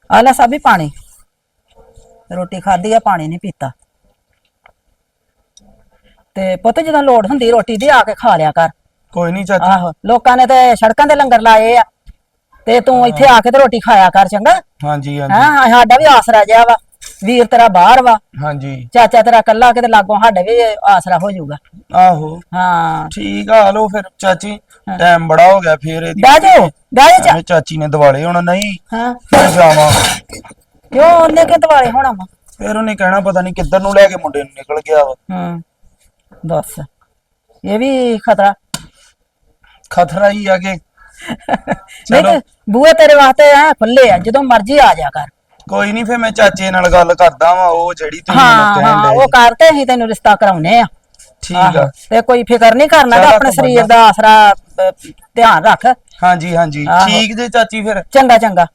ਆ ਲੈ ਸਾਬੀ ਪਾਣੀ। ਰੋਟੀ ਖਾਧੀ ਆ ਪਾਣੀ ਨਹੀਂ ਪੀਤਾ। ਤੇ ਪੁੱਤ ਜਦੋਂ ਲੋੜ ਹੁੰਦੀ ਰੋਟੀ ਦੀ ਆ ਕੇ ਖਾ ਲਿਆ ਕਰ। ਕੋਈ ਨਹੀਂ ਚਾਚੀ। ਆਹੋ ਲੋਕਾਂ ਨੇ ਤੇ ਸੜਕਾਂ ਤੇ ਲੰਗਰ ਲਾਏ ਆ। ਤੇ ਤੂੰ ਇੱਥੇ ਆ ਕੇ ਤੇ ਰੋਟੀ ਖਾਇਆ ਕਰ ਚੰਗਾ। ਹਾਂਜੀ ਹਾਂਜੀ। ਹਾਂ ਸਾਡਾ ਵੀ ਆਸਰਾ ਜਿਆ ਵਾ। ਵੀਰ ਤੇਰਾ ਬਾਹਰ ਵਾ। ਹਾਂਜੀ। ਚਾਚਾ ਤੇਰਾ ਕੱਲਾ ਕਿਤੇ ਲਾਗੋਂ ਸਾਡੇ ਵੀ ਆਸਰਾ ਹੋ ਜਾਊਗਾ। ਆਹੋ। ਹਾਂ। ਠੀਕ ਆ ਲੋ ਫਿਰ ਚਾਚੀ ਟਾਈਮ ਬੜਾ ਹੋ ਗਿਆ ਫੇਰ ਇਹਦੀ। ਬਹਿ ਜਾਓ ਬਹਿ ਜਾ। ਐਵੇਂ ਚਾਚੀ ਨੇ ਦਿਵਾਲੇ ਹੁਣ ਨਹੀਂ। ਹਾਂ। ਜਾਵਾਂ। ਕਿਉਂ ਉਹਨੇ ਕਿ ਦਿਵਾਲੇ ਹੋਣਾ ਵਾ? ਫਿਰ ਉਹਨੇ ਕਹਿਣਾ ਪਤਾ ਨਹੀਂ ਕਿੱਧਰ ਨੂੰ ਲੈ ਕੇ ਮੁੰਡੇ ਨੂੰ ਨਿਕਲ ਗਿਆ ਵਾ। ਹੂੰ ਦੱਸ। ਇਹ ਵੀ ਖਤਰਾ। ਖਤਰਾ ਹੀ ਆ ਕਿ ਨਹੀਂ ਤੇ ਬੂਹੇ ਤੇਰੇ ਵਾਸਤੇ ਐ ਖੁੱਲੇ ਆ ਜਦੋਂ ਮਰਜ਼ੀ ਆ ਜਾ ਕਰ। ਕੋਈ ਨਹੀਂ ਫਿਰ ਮੈਂ ਚਾਚੇ ਨਾਲ ਗੱਲ ਕਰਦਾ ਵਾਂ ਉਹ ਜਿਹੜੀ ਤੁਸੀਂ ਹਾਂ ਹਾਂ ਉਹ ਕਰਤੇ ਅਸੀਂ ਤੈਨੂੰ ਰਿਸ਼ਤਾ ਕਰਾਉਨੇ ਆ। ਠੀਕ ਆ। ਤੇ ਕੋਈ ਫਿਕਰ ਨਹੀਂ ਕਰਨਾ ਤੇ ਆਪਣੇ ਸਰੀਰ ਦਾ ਆਸਰਾ ਧਿਆਨ ਰੱਖ। ਹਾਂਜੀ ਹਾਂਜੀ। ਠੀਕ ਜੇ ਚਾਚੀ ਫਿਰ। ਚੰਗਾ ਚੰਗਾ।